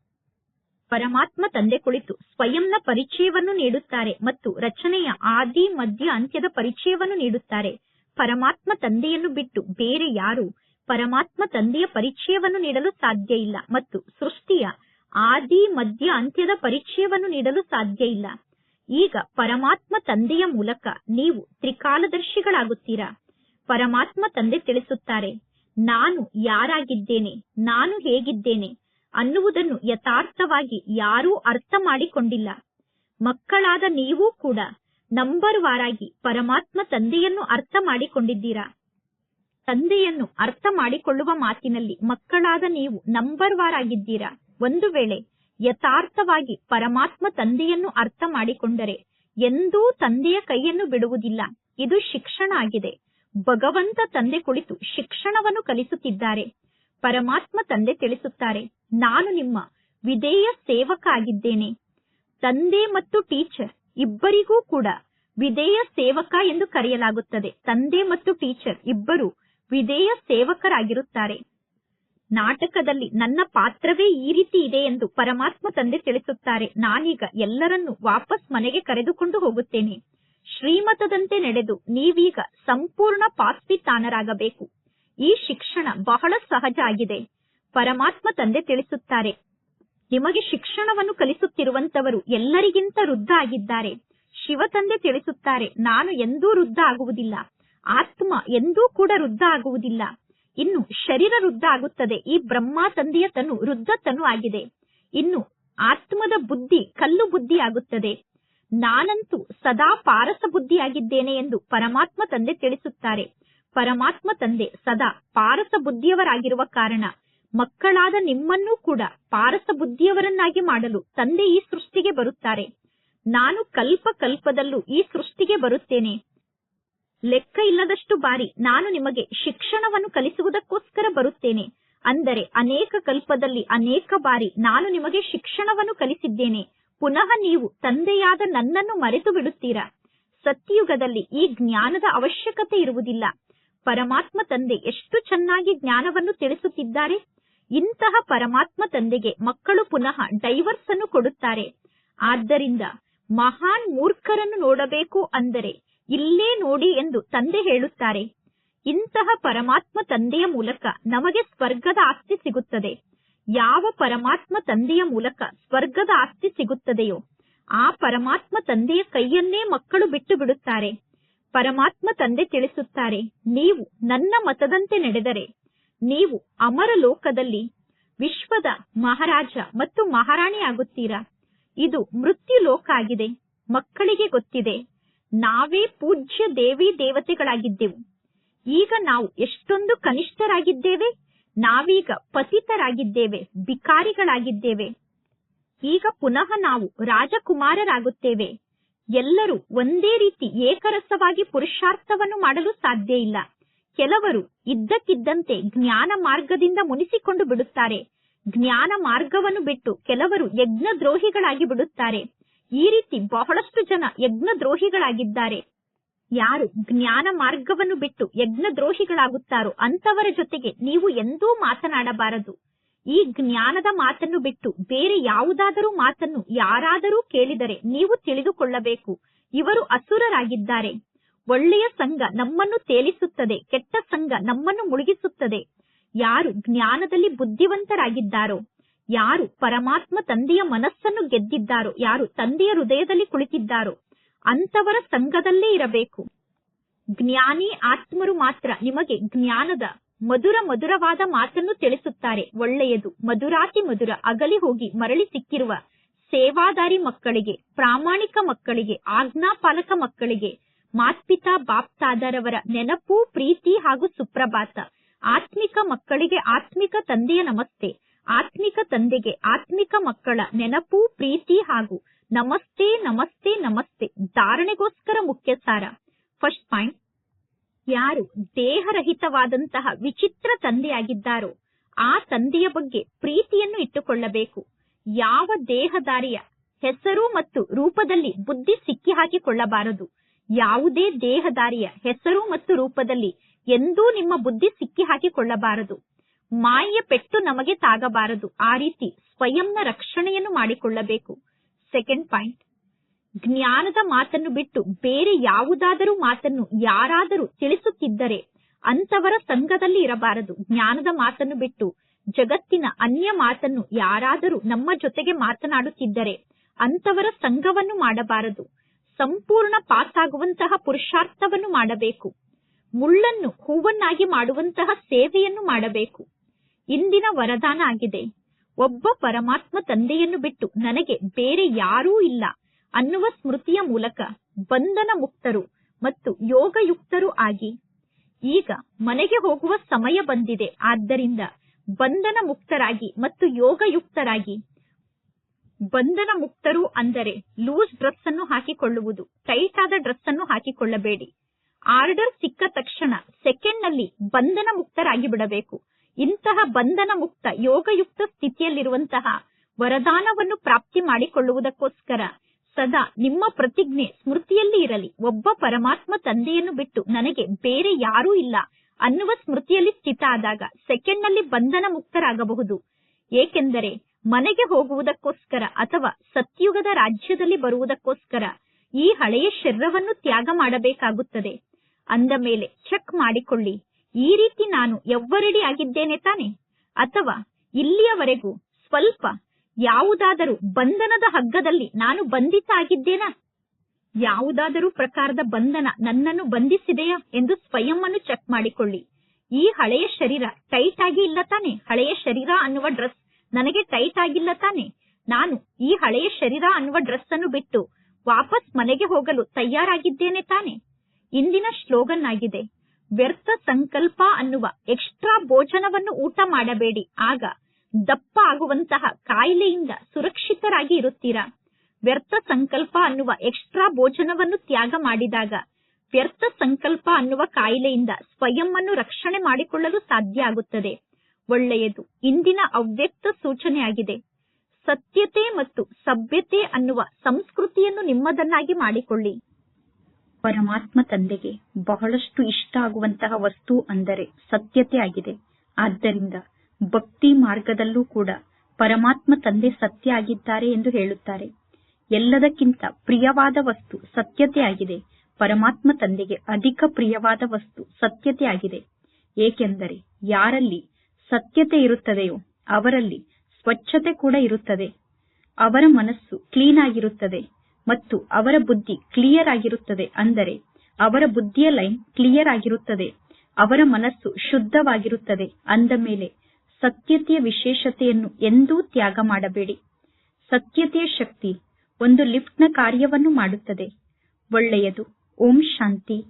ಪರಮಾತ್ಮ ತಂದೆ ಕುಳಿತು ಸ್ವಯಂನ ಪರಿಚಯವನ್ನು ನೀಡುತ್ತಾರೆ ಮತ್ತು ರಚನೆಯ ಆದಿ, ಮಧ್ಯ, ಅಂತ್ಯದ ಪರಿಚಯವನ್ನು ನೀಡುತ್ತಾರೆ. ಪರಮಾತ್ಮ ತಂದೆಯನ್ನು ಬಿಟ್ಟು ಬೇರೆ ಯಾರು ಪರಮಾತ್ಮ ತಂದೆಯ ಪರಿಚಯವನ್ನು ನೀಡಲು ಸಾಧ್ಯ ಇಲ್ಲ ಮತ್ತು ಸೃಷ್ಟಿಯ ಆದಿ, ಮಧ್ಯ, ಅಂತ್ಯದ ಪರಿಚಯವನ್ನು ನೀಡಲು ಸಾಧ್ಯ ಇಲ್ಲ. ಈಗ ಪರಮಾತ್ಮ ತಂದೆಯ ಮೂಲಕ ನೀವು ತ್ರಿಕಾಲದರ್ಶಿಗಳಾಗುತ್ತೀರಾ? ಪರಮಾತ್ಮ ತಂದೆ ತಿಳಿಸುತ್ತಾರೆ, ನಾನು ಯಾರಾಗಿದ್ದೇನೆ? ನಾನು ಹೇಗಿದ್ದೇನೆ? ಅನ್ನುವುದನ್ನು ಯಥಾರ್ಥವಾಗಿ ಯಾರೂ ಅರ್ಥ ಮಾಡಿಕೊಂಡಿಲ್ಲ. ಮಕ್ಕಳಾದ ನೀವೂ ಕೂಡ ನಂಬರ್ವಾರಾಗಿ ಪರಮಾತ್ಮ ತಂದೆಯನ್ನು ಅರ್ಥ ಮಾಡಿಕೊಂಡಿದ್ದೀರಾ? ತಂದೆಯನ್ನು ಅರ್ಥ ಮಾಡಿಕೊಳ್ಳುವ ಮಾತಿನಲ್ಲಿ ಮಕ್ಕಳಾದ ನೀವು ನಂಬರ್ವಾರಾಗಿದ್ದೀರಾ? ಒಂದು ವೇಳೆ ಯಥಾರ್ಥವಾಗಿ ಪರಮಾತ್ಮ ತಂದೆಯನ್ನು ಅರ್ಥ ಮಾಡಿಕೊಂಡರೆ ಎಂದೂ ತಂದೆಯ ಕೈಯನ್ನು ಬಿಡುವುದಿಲ್ಲ. ಇದು ಶಿಕ್ಷಣ ಆಗಿದೆ. ಭಗವಂತ ತಂದೆ ಕುಳಿತು ಶಿಕ್ಷಣವನ್ನು ಕಲಿಸುತ್ತಿದ್ದಾರೆ. ಪರಮಾತ್ಮ ತಂದೆ ತಿಳಿಸುತ್ತಾರೆ, ನಾನು ನಿಮ್ಮ ವಿಧೇಯ ಸೇವಕ ಆಗಿದ್ದೇನೆ ತಂದೆ ಮತ್ತು ಟೀಚರ್ ಇಬ್ಬರಿಗೂ ಕೂಡ ವಿಧೇಯ ಸೇವಕ ಎಂದು ಕರೆಯಲಾಗುತ್ತದೆ. ತಂದೆ ಮತ್ತು ಟೀಚರ್ ಇಬ್ಬರು ವಿಧೇಯ ಸೇವಕರಾಗಿರುತ್ತಾರೆ. ನಾಟಕದಲ್ಲಿ ನನ್ನ ಪಾತ್ರವೇ ಈ ರೀತಿ ಇದೆ ಎಂದು ಪರಮಾತ್ಮ ತಂದೆ ತಿಳಿಸುತ್ತಾರೆ. ನಾನೀಗ ಎಲ್ಲರನ್ನೂ ವಾಪಸ್ ಮನೆಗೆ ಕರೆದುಕೊಂಡು ಹೋಗುತ್ತೇನೆ. ಶ್ರೀಮತದಂತೆ ನಡೆದು ನೀವೀಗ ಸಂಪೂರ್ಣ ಪಾಸ್ಪಿತಾನರಾಗಬೇಕು ಈ ಶಿಕ್ಷಣ ಬಹಳ ಸಹಜ ಆಗಿದೆ. ಪರಮಾತ್ಮ ತಂದೆ ತಿಳಿಸುತ್ತಾರೆ. ನಿಮಗೆ ಶಿಕ್ಷಣವನ್ನು ಕಲಿಸುತ್ತಿರುವಂತವರು ಎಲ್ಲರಿಗಿಂತ ವೃದ್ಧ ಆಗಿದ್ದಾರೆ. ಶಿವ ತಂದೆ ತಿಳಿಸುತ್ತಾರೆ, ನಾನು ಎಂದೂ ವೃದ್ಧ ಆಗುವುದಿಲ್ಲ. ಆತ್ಮ ಎಂದೂ ಕೂಡ ವೃದ್ಧ ಆಗುವುದಿಲ್ಲ. ಇನ್ನು ಶರೀರ ವೃದ್ಧ ಆಗುತ್ತದೆ. ಈ ಬ್ರಹ್ಮ ತಂದೆಯ ತನು ವೃದ್ಧ ತನು ಆಗಿದೆ. ಇನ್ನು ಆತ್ಮದ ಬುದ್ಧಿ, ಕಲ್ಲು ಬುದ್ಧಿ ಆಗುತ್ತದೆ. ನಾನಂತೂ ಸದಾ ಪಾರಸ ಬುದ್ಧಿಯಾಗಿದ್ದೇನೆ ಎಂದು ಪರಮಾತ್ಮ ತಂದೆ ತಿಳಿಸುತ್ತಾರೆ. ಪರಮಾತ್ಮ ತಂದೆ ಸದಾ ಪಾರಸ ಬುದ್ಧಿಯವರಾಗಿರುವ ಕಾರಣ ಮಕ್ಕಳಾದ ನಿಮ್ಮನ್ನೂ ಕೂಡ ಪಾರಸ ಬುದ್ಧಿಯವರನ್ನಾಗಿ ಮಾಡಲು ತಂದೆ ಈ ಸೃಷ್ಟಿಗೆ ಬರುತ್ತಾರೆ. ನಾನು ಕಲ್ಪ ಕಲ್ಪದಲ್ಲೂ ಈ ಸೃಷ್ಟಿಗೆ ಬರುತ್ತೇನೆ. ಲೆಕ್ಕ ಇಲ್ಲದಷ್ಟು ಬಾರಿ ನಾನು ನಿಮಗೆ ಶಿಕ್ಷಣವನ್ನು ಕಲಿಸುವುದಕ್ಕೋಸ್ಕರ ಬರುತ್ತೇನೆ. ಅಂದರೆ ಅನೇಕ ಕಲ್ಪದಲ್ಲಿ ಅನೇಕ ಬಾರಿ ನಾನು ನಿಮಗೆ ಶಿಕ್ಷಣವನ್ನು ಕಲಿಸಿದ್ದೇನೆ. ಪುನಃ ನೀವು ತಂದೆಯಾದ ನನ್ನನ್ನು ಮರೆತು ಬಿಡುತ್ತೀರಾ ಸತ್ಯಯುಗದಲ್ಲಿ ಈ ಜ್ಞಾನದ ಅವಶ್ಯಕತೆ ಇರುವುದಿಲ್ಲ. ಪರಮಾತ್ಮ ತಂದೆ ಎಷ್ಟು ಚೆನ್ನಾಗಿ ಜ್ಞಾನವನ್ನು ತಿಳಿಸುತ್ತಿದ್ದಾರೆ. ಇಂತಹ ಪರಮಾತ್ಮ ತಂದೆಗೆ ಮಕ್ಕಳು ಪುನಃ ಡೈವರ್ಸ್ ಅನ್ನು ಕೊಡುತ್ತಾರೆ. ಆದ್ದರಿಂದ ಮಹಾನ್ ಮೂರ್ಖರನ್ನು ನೋಡಬೇಕು ಅಂದರೆ ಇಲ್ಲೇ ನೋಡಿ ಎಂದು ತಂದೆ ಹೇಳುತ್ತಾರೆ. ಇಂತಹ ಪರಮಾತ್ಮ ತಂದೆಯ ಮೂಲಕ ನಮಗೆ ಸ್ವರ್ಗದ ಆಸ್ತಿ ಸಿಗುತ್ತದೆ. ಯಾವ ಪರಮಾತ್ಮ ತಂದೆಯ ಮೂಲಕ ಸ್ವರ್ಗದ ಆಸ್ತಿ ಸಿಗುತ್ತದೆಯೋ, ಆ ಪರಮಾತ್ಮ ತಂದೆಯ ಕೈಯನ್ನೇ ಮಕ್ಕಳು ಬಿಟ್ಟು ಬಿಡುತ್ತಾರೆ. ಪರಮಾತ್ಮ ತಂದೆ ತಿಳಿಸುತ್ತಾರೆ, ನೀವು ನನ್ನ ಮತದಂತೆ ನಡೆದರೆ, ನೀವು ಅಮರ ಲೋಕದಲ್ಲಿ ವಿಶ್ವದ ಮಹಾರಾಜ ಮತ್ತು ಮಹಾರಾಣಿ ಆಗುತ್ತೀರಾ ಇದು ಮೃತ್ಯು ಲೋಕ ಆಗಿದೆ, ಮಕ್ಕಳಿಗೆ ಗೊತ್ತಿದೆ. ನಾವೇ ಪೂಜ್ಯ ದೇವಿ ದೇವತೆಗಳಾಗಿದ್ದೆವು. ಈಗ ನಾವು ಎಷ್ಟೊಂದು ಕನಿಷ್ಠರಾಗಿದ್ದೇವೆ, ನಾವೀಗ ಪತಿತರಾಗಿದ್ದೇವೆ ಬಿಕಾರಿಗಳಾಗಿದ್ದೇವೆ ಈಗ ಪುನಃ ನಾವು ರಾಜಕುಮಾರರಾಗುತ್ತೇವೆ. ಎಲ್ಲರೂ ಒಂದೇ ರೀತಿ ಏಕರಸವಾಗಿ ಪುರುಷಾರ್ಥವನ್ನು ಮಾಡಲು ಸಾಧ್ಯ ಇಲ್ಲ. ಕೆಲವರು ಇದ್ದಕ್ಕಿದ್ದಂತೆ ಜ್ಞಾನ ಮಾರ್ಗದಿಂದ ಮುನಿಸಿಕೊಂಡು ಬಿಡುತ್ತಾರೆ. ಜ್ಞಾನ ಮಾರ್ಗವನ್ನು ಬಿಟ್ಟು ಕೆಲವರು ಯಜ್ಞ ದ್ರೋಹಿಗಳಾಗಿ ಬಿಡುತ್ತಾರೆ. ಈ ರೀತಿ ಬಹಳಷ್ಟು ಜನ ಯಜ್ಞ ದ್ರೋಹಿಗಳಾಗಿದ್ದಾರೆ ಯಾರು ಜ್ಞಾನ ಮಾರ್ಗವನ್ನು ಬಿಟ್ಟು ಯಜ್ಞ ದ್ರೋಹಿಗಳಾಗುತ್ತಾರೋ ಅಂತವರ ಜೊತೆಗೆ ನೀವು ಎಂದೂ ಮಾತನಾಡಬಾರದು. ಈ ಜ್ಞಾನದ ಮಾತನ್ನು ಬಿಟ್ಟು ಬೇರೆ ಯಾವುದಾದರೂ ಮಾತನ್ನು ಯಾರಾದರೂ ಕೇಳಿದರೆ ನೀವು ತಿಳಿದುಕೊಳ್ಳಬೇಕು. ಇವರು ಅಸುರರಾಗಿದ್ದಾರೆ. ಒಳ್ಳೆಯ ಸಂಘ ನಮ್ಮನ್ನು ತೇಲಿಸುತ್ತದೆ, ಕೆಟ್ಟ ಸಂಘ ನಮ್ಮನ್ನು ಮುಳುಗಿಸುತ್ತದೆ. ಯಾರು ಜ್ಞಾನದಲ್ಲಿ ಬುದ್ಧಿವಂತರಾಗಿದ್ದಾರೋ ಯಾರು ಪರಮಾತ್ಮ ತಂದೆಯ ಮನಸ್ಸನ್ನು ಗೆದ್ದಿದ್ದಾರೋ, ಯಾರು ತಂದೆಯ ಹೃದಯದಲ್ಲಿ ಕುಳಿತಿದ್ದಾರೋ, ಅಂತವರ ಸಂಘದಲ್ಲೇ ಇರಬೇಕು. ಜ್ಞಾನಿ ಆತ್ಮರು ಮಾತ್ರ ನಿಮಗೆ ಜ್ಞಾನದ ಮಧುರ ಮಧುರವಾದ ಮಾತನ್ನು ತಿಳಿಸುತ್ತಾರೆ. ಒಳ್ಳೆಯದು, ಮಧುರಾತಿ ಮಧುರ, ಅಗಲಿ ಹೋಗಿ ಮರಳಿ ಸಿಕ್ಕಿರುವ ಸೇವಾದಾರಿ ಮಕ್ಕಳಿಗೆ, ಪ್ರಾಮಾಣಿಕ ಮಕ್ಕಳಿಗೆ, ಆಜ್ಞಾಪಾಲಕ ಮಕ್ಕಳಿಗೆ, ಮಾತ್ಪಿತಾ ಬಾಪ್ತಾದರವರ ನೆನಪು, ಪ್ರೀತಿ ಹಾಗೂ ಸುಪ್ರಭಾತ. ಆತ್ಮಿಕ ಮಕ್ಕಳಿಗೆ ಆತ್ಮಿಕ ತಂದೆಯ ನಮಸ್ತೆ. ಆತ್ಮಿಕ ತಂದೆಗೆ, ಆತ್ಮಿಕ ಮಕ್ಕಳ ನೆನಪು, ಪ್ರೀತಿ ಹಾಗೂ ನಮಸ್ತೆ ನಮಸ್ತೆ ನಮಸ್ತೆ, ಧಾರಣೆಗೋಸ್ಕರ ಮುಖ್ಯ ಸಾರ ಫಸ್ಟ್ ಪಾಯಿಂಟ್ ಯಾರು ದೇಹರಹಿತವಾದಂತಹ ವಿಚಿತ್ರ ತಂದೆಯಾಗಿದ್ದಾರೋ ಆ ತಂದೆಯ ಬಗ್ಗೆ ಪ್ರೀತಿಯನ್ನು ಇಟ್ಟುಕೊಳ್ಳಬೇಕು. ಯಾವ ದೇಹದಾರಿಯ ಹೆಸರು ಮತ್ತು ರೂಪದಲ್ಲಿ ಬುದ್ಧಿ ಸಿಕ್ಕಿ ಹಾಕಿಕೊಳ್ಳಬಾರದು ಯಾವುದೇ ದೇಹದಾರಿಯ ಹೆಸರು ಮತ್ತು ರೂಪದಲ್ಲಿ ಎಂದೂ ನಿಮ್ಮ ಬುದ್ಧಿ ಸಿಕ್ಕಿ ಹಾಕಿಕೊಳ್ಳಬಾರದು ಮಾಯೆಯ ಪೆಟ್ಟು ನಮಗೆ ತಾಗಬಾರದು. ಆ ರೀತಿ ಸ್ವಯಂನ ರಕ್ಷಣೆಯನ್ನು ಮಾಡಿಕೊಳ್ಳಬೇಕು. ಸೆಕೆಂಡ್ ಪಾಯಿಂಟ್ ಜ್ಞಾನದ ಮಾತನ್ನು ಬಿಟ್ಟು ಬೇರೆ ಯಾವುದಾದರೂ ಮಾತನ್ನು ಯಾರಾದರೂ ತಿಳಿಸುತ್ತಿದ್ದರೆ ಅಂತವರ ಸಂಘದಲ್ಲಿ ಇರಬಾರದು. ಜ್ಞಾನದ ಮಾತನ್ನು ಬಿಟ್ಟು ಜಗತ್ತಿನ ಅನ್ಯ ಮಾತನ್ನು ಯಾರಾದರೂ ನಮ್ಮ ಜೊತೆಗೆ ಮಾತನಾಡುತ್ತಿದ್ದರೆ ಅಂತವರ ಸಂಘವನ್ನು ಮಾಡಬಾರದು. ಸಂಪೂರ್ಣ ಪಾಸಾಗುವಂತಹ ಪುರುಷಾರ್ಥವನ್ನು ಮಾಡಬೇಕು. ಮುಳ್ಳನ್ನು ಹೂವನ್ನಾಗಿ ಮಾಡುವಂತಹ ಸೇವೆಯನ್ನು ಮಾಡಬೇಕು. ಇಂದಿನ ವರದಾನ ಆಗಿದೆ. ಒಬ್ಬ ಪರಮಾತ್ಮ ತಂದೆಯನ್ನು ಬಿಟ್ಟು ನನಗೆ ಬೇರೆ ಯಾರೂ ಇಲ್ಲ ಅನ್ನುವ ಸ್ಮೃತಿಯ ಮೂಲಕ ಬಂಧನ ಮುಕ್ತರು ಮತ್ತು ಯೋಗಯುಕ್ತರು ಆಗಿ. ಈಗ ಮನೆಗೆ ಹೋಗುವ ಸಮಯ ಬಂದಿದೆ. ಆದ್ದರಿಂದ ಬಂಧನ ಮುಕ್ತರಾಗಿ ಮತ್ತು ಯೋಗಯುಕ್ತರಾಗಿ. ಬಂಧನ ಮುಕ್ತರು ಅಂದರೆ ಲೂಸ್ ಡ್ರೆಸ್ ಅನ್ನು ಹಾಕಿಕೊಳ್ಳುವುದು, ಟೈಟ್ ಆದ ಡ್ರೆಸ್ ಅನ್ನು ಹಾಕಿಕೊಳ್ಳಬೇಡಿ. ಆರ್ಡರ್ ಸಿಕ್ಕ ತಕ್ಷಣ ಸೆಕೆಂಡ್ನಲ್ಲಿ ಬಂಧನ ಮುಕ್ತರಾಗಿ ಬಿಡಬೇಕು. ಇಂತಹ ಬಂಧನ ಮುಕ್ತ ಯೋಗಯುಕ್ತ ಸ್ಥಿತಿಯಲ್ಲಿರುವಂತಹ ವರದಾನವನ್ನು ಪ್ರಾಪ್ತಿ ಮಾಡಿಕೊಳ್ಳುವುದಕ್ಕೋಸ್ಕರ ಸದಾ ನಿಮ್ಮ ಪ್ರತಿಜ್ಞೆ ಸ್ಮೃತಿಯಲ್ಲಿ ಇರಲಿ. ಒಬ್ಬ ಪರಮಾತ್ಮ ತಂದೆಯನ್ನು ಬಿಟ್ಟು ನನಗೆ ಬೇರೆ ಯಾರೂ ಇಲ್ಲ ಅನ್ನುವ ಸ್ಮೃತಿಯಲ್ಲಿ ಸ್ಥಿತ ಆದಾಗ ಸೆಕೆಂಡ್ನಲ್ಲಿ ಬಂಧನ ಮುಕ್ತರಾಗಬಹುದು ಏಕೆಂದರೆ ಮನೆಗೆ ಹೋಗುವುದಕ್ಕೋಸ್ಕರ ಅಥವಾ ಸತ್ಯುಗದ ರಾಜ್ಯದಲ್ಲಿ ಬರುವುದಕ್ಕೋಸ್ಕರ ಈ ಹಳೆಯ ಶರೀರವನ್ನು ತ್ಯಾಗ ಮಾಡಬೇಕಾಗುತ್ತದೆ. ಅಂದ ಮೇಲೆ ಚೆಕ್ ಮಾಡಿಕೊಳ್ಳಿ. ಈ ರೀತಿ ನಾನು ಎವ್ವರೆಡಿ ಆಗಿದ್ದೇನೆ ತಾನೆ? ಅಥವಾ ಇಲ್ಲಿಯವರೆಗೂ ಸ್ವಲ್ಪ ಯಾವುದಾದರೂ ಬಂಧನದ ಹಗ್ಗದಲ್ಲಿ ನಾನು ಬಂಧಿತ ಆಗಿದ್ದೇನಾ? ಯಾವುದಾದರೂ ಪ್ರಕಾರದ ಬಂಧನ ನನ್ನನ್ನು ಬಂಧಿಸಿದೆಯಾ ಎಂದು ಸ್ವಯಂ ಚೆಕ್ ಮಾಡಿಕೊಳ್ಳಿ. ಈ ಹಳೆಯ ಶರೀರ ಟೈಟ್ ಆಗಿ ಇಲ್ಲ ತಾನೆ? ಹಳೆಯ ಶರೀರ ಅನ್ನುವ ಡ್ರೆಸ್ ನನಗೆ ಟೈಟ್ ಆಗಿಲ್ಲ ತಾನೆ? ನಾನು ಈ ಹಳೆಯ ಶರೀರ ಅನ್ನುವ ಡ್ರೆಸ್ ಅನ್ನು ಬಿಟ್ಟು ವಾಪಸ್ ಮನೆಗೆ ಹೋಗಲು ತಯಾರಾಗಿದ್ದೇನೆ ತಾನೆ? ಇಂದಿನ ಸ್ಲೋಗನ್ ಆಗಿದೆ ವ್ಯರ್ಥ ಸಂಕಲ್ಪ ಅನ್ನುವ ಎಕ್ಸ್ಟ್ರಾ ಭೋಜನವನ್ನು ಊಟ ಮಾಡಬೇಡಿ. ಆಗ ದಪ್ಪ ಆಗುವಂತಹ ಕಾಯಿಲೆಯಿಂದ ಸುರಕ್ಷಿತರಾಗಿ ಇರುತ್ತೀರಾ? ವ್ಯರ್ಥ ಸಂಕಲ್ಪ ಅನ್ನುವ ಎಕ್ಸ್ಟ್ರಾ ಭೋಜನವನ್ನು ತ್ಯಾಗ ಮಾಡಿದಾಗ ವ್ಯರ್ಥ ಸಂಕಲ್ಪ ಅನ್ನುವ ಕಾಯಿಲೆಯಿಂದ ಸ್ವಯಂ ಅನ್ನು ರಕ್ಷಣೆ ಮಾಡಿಕೊಳ್ಳಲು ಸಾಧ್ಯ ಆಗುತ್ತದೆ. ಒಳ್ಳೆಯದು. ಇಂದಿನ ಅವ್ಯಕ್ತ ಸೂಚನೆಯಾಗಿದೆ ಸತ್ಯತೆ ಮತ್ತು ಸಭ್ಯತೆ ಅನ್ನುವ ಸಂಸ್ಕೃತಿಯನ್ನು ನಿಮ್ಮದನ್ನಾಗಿ ಮಾಡಿಕೊಳ್ಳಿ. ಪರಮಾತ್ಮ ತಂದೆಗೆ ಬಹಳಷ್ಟು ಇಷ್ಟ ಆಗುವಂತಹ ವಸ್ತು ಅಂದರೆ ಸತ್ಯತೆ ಆಗಿದೆ. ಆದ್ದರಿಂದ ಭಕ್ತಿ ಮಾರ್ಗದಲ್ಲೂ ಕೂಡ ಪರಮಾತ್ಮ ತಂದೆ ಸತ್ಯ ಆಗಿದ್ದಾರೆ ಎಂದು ಹೇಳುತ್ತಾರೆ. ಎಲ್ಲದಕ್ಕಿಂತ ಪ್ರಿಯವಾದ ವಸ್ತು ಸತ್ಯತೆ ಆಗಿದೆ. ಪರಮಾತ್ಮ ತಂದೆಗೆ ಅಧಿಕ ಪ್ರಿಯವಾದ ವಸ್ತು ಸತ್ಯತೆ ಆಗಿದೆ. ಏಕೆಂದರೆ ಯಾರಲ್ಲಿ ಸತ್ಯತೆ ಇರುತ್ತದೆಯೋ ಅವರಲ್ಲಿ ಸ್ವಚ್ಛತೆ ಕೂಡ ಇರುತ್ತದೆ. ಅವರ ಮನಸ್ಸು ಕ್ಲೀನ್ ಆಗಿರುತ್ತದೆ ಮತ್ತು ಅವರ ಬುದ್ಧಿ ಕ್ಲಿಯರ್ ಆಗಿರುತ್ತದೆ ಅಂದರೆ ಅವರ ಬುದ್ಧಿಯ ಲೈನ್ ಕ್ಲಿಯರ್ ಆಗಿರುತ್ತದೆ. ಅವರ ಮನಸ್ಸು ಶುದ್ಧವಾಗಿರುತ್ತದೆ. ಅಂದ ಮೇಲೆ ಸತ್ಯತೆಯ ವಿಶೇಷತೆಯನ್ನು ಎಂದೂ ತ್ಯಾಗ ಮಾಡಬೇಡಿ. ಸತ್ಯತೆಯ ಶಕ್ತಿ ಒಂದು ಲಿಫ್ಟ್ನ ಕಾರ್ಯವನ್ನು ಮಾಡುತ್ತದೆ. ಒಳ್ಳೆಯದು. ಓಂ ಶಾಂತಿ.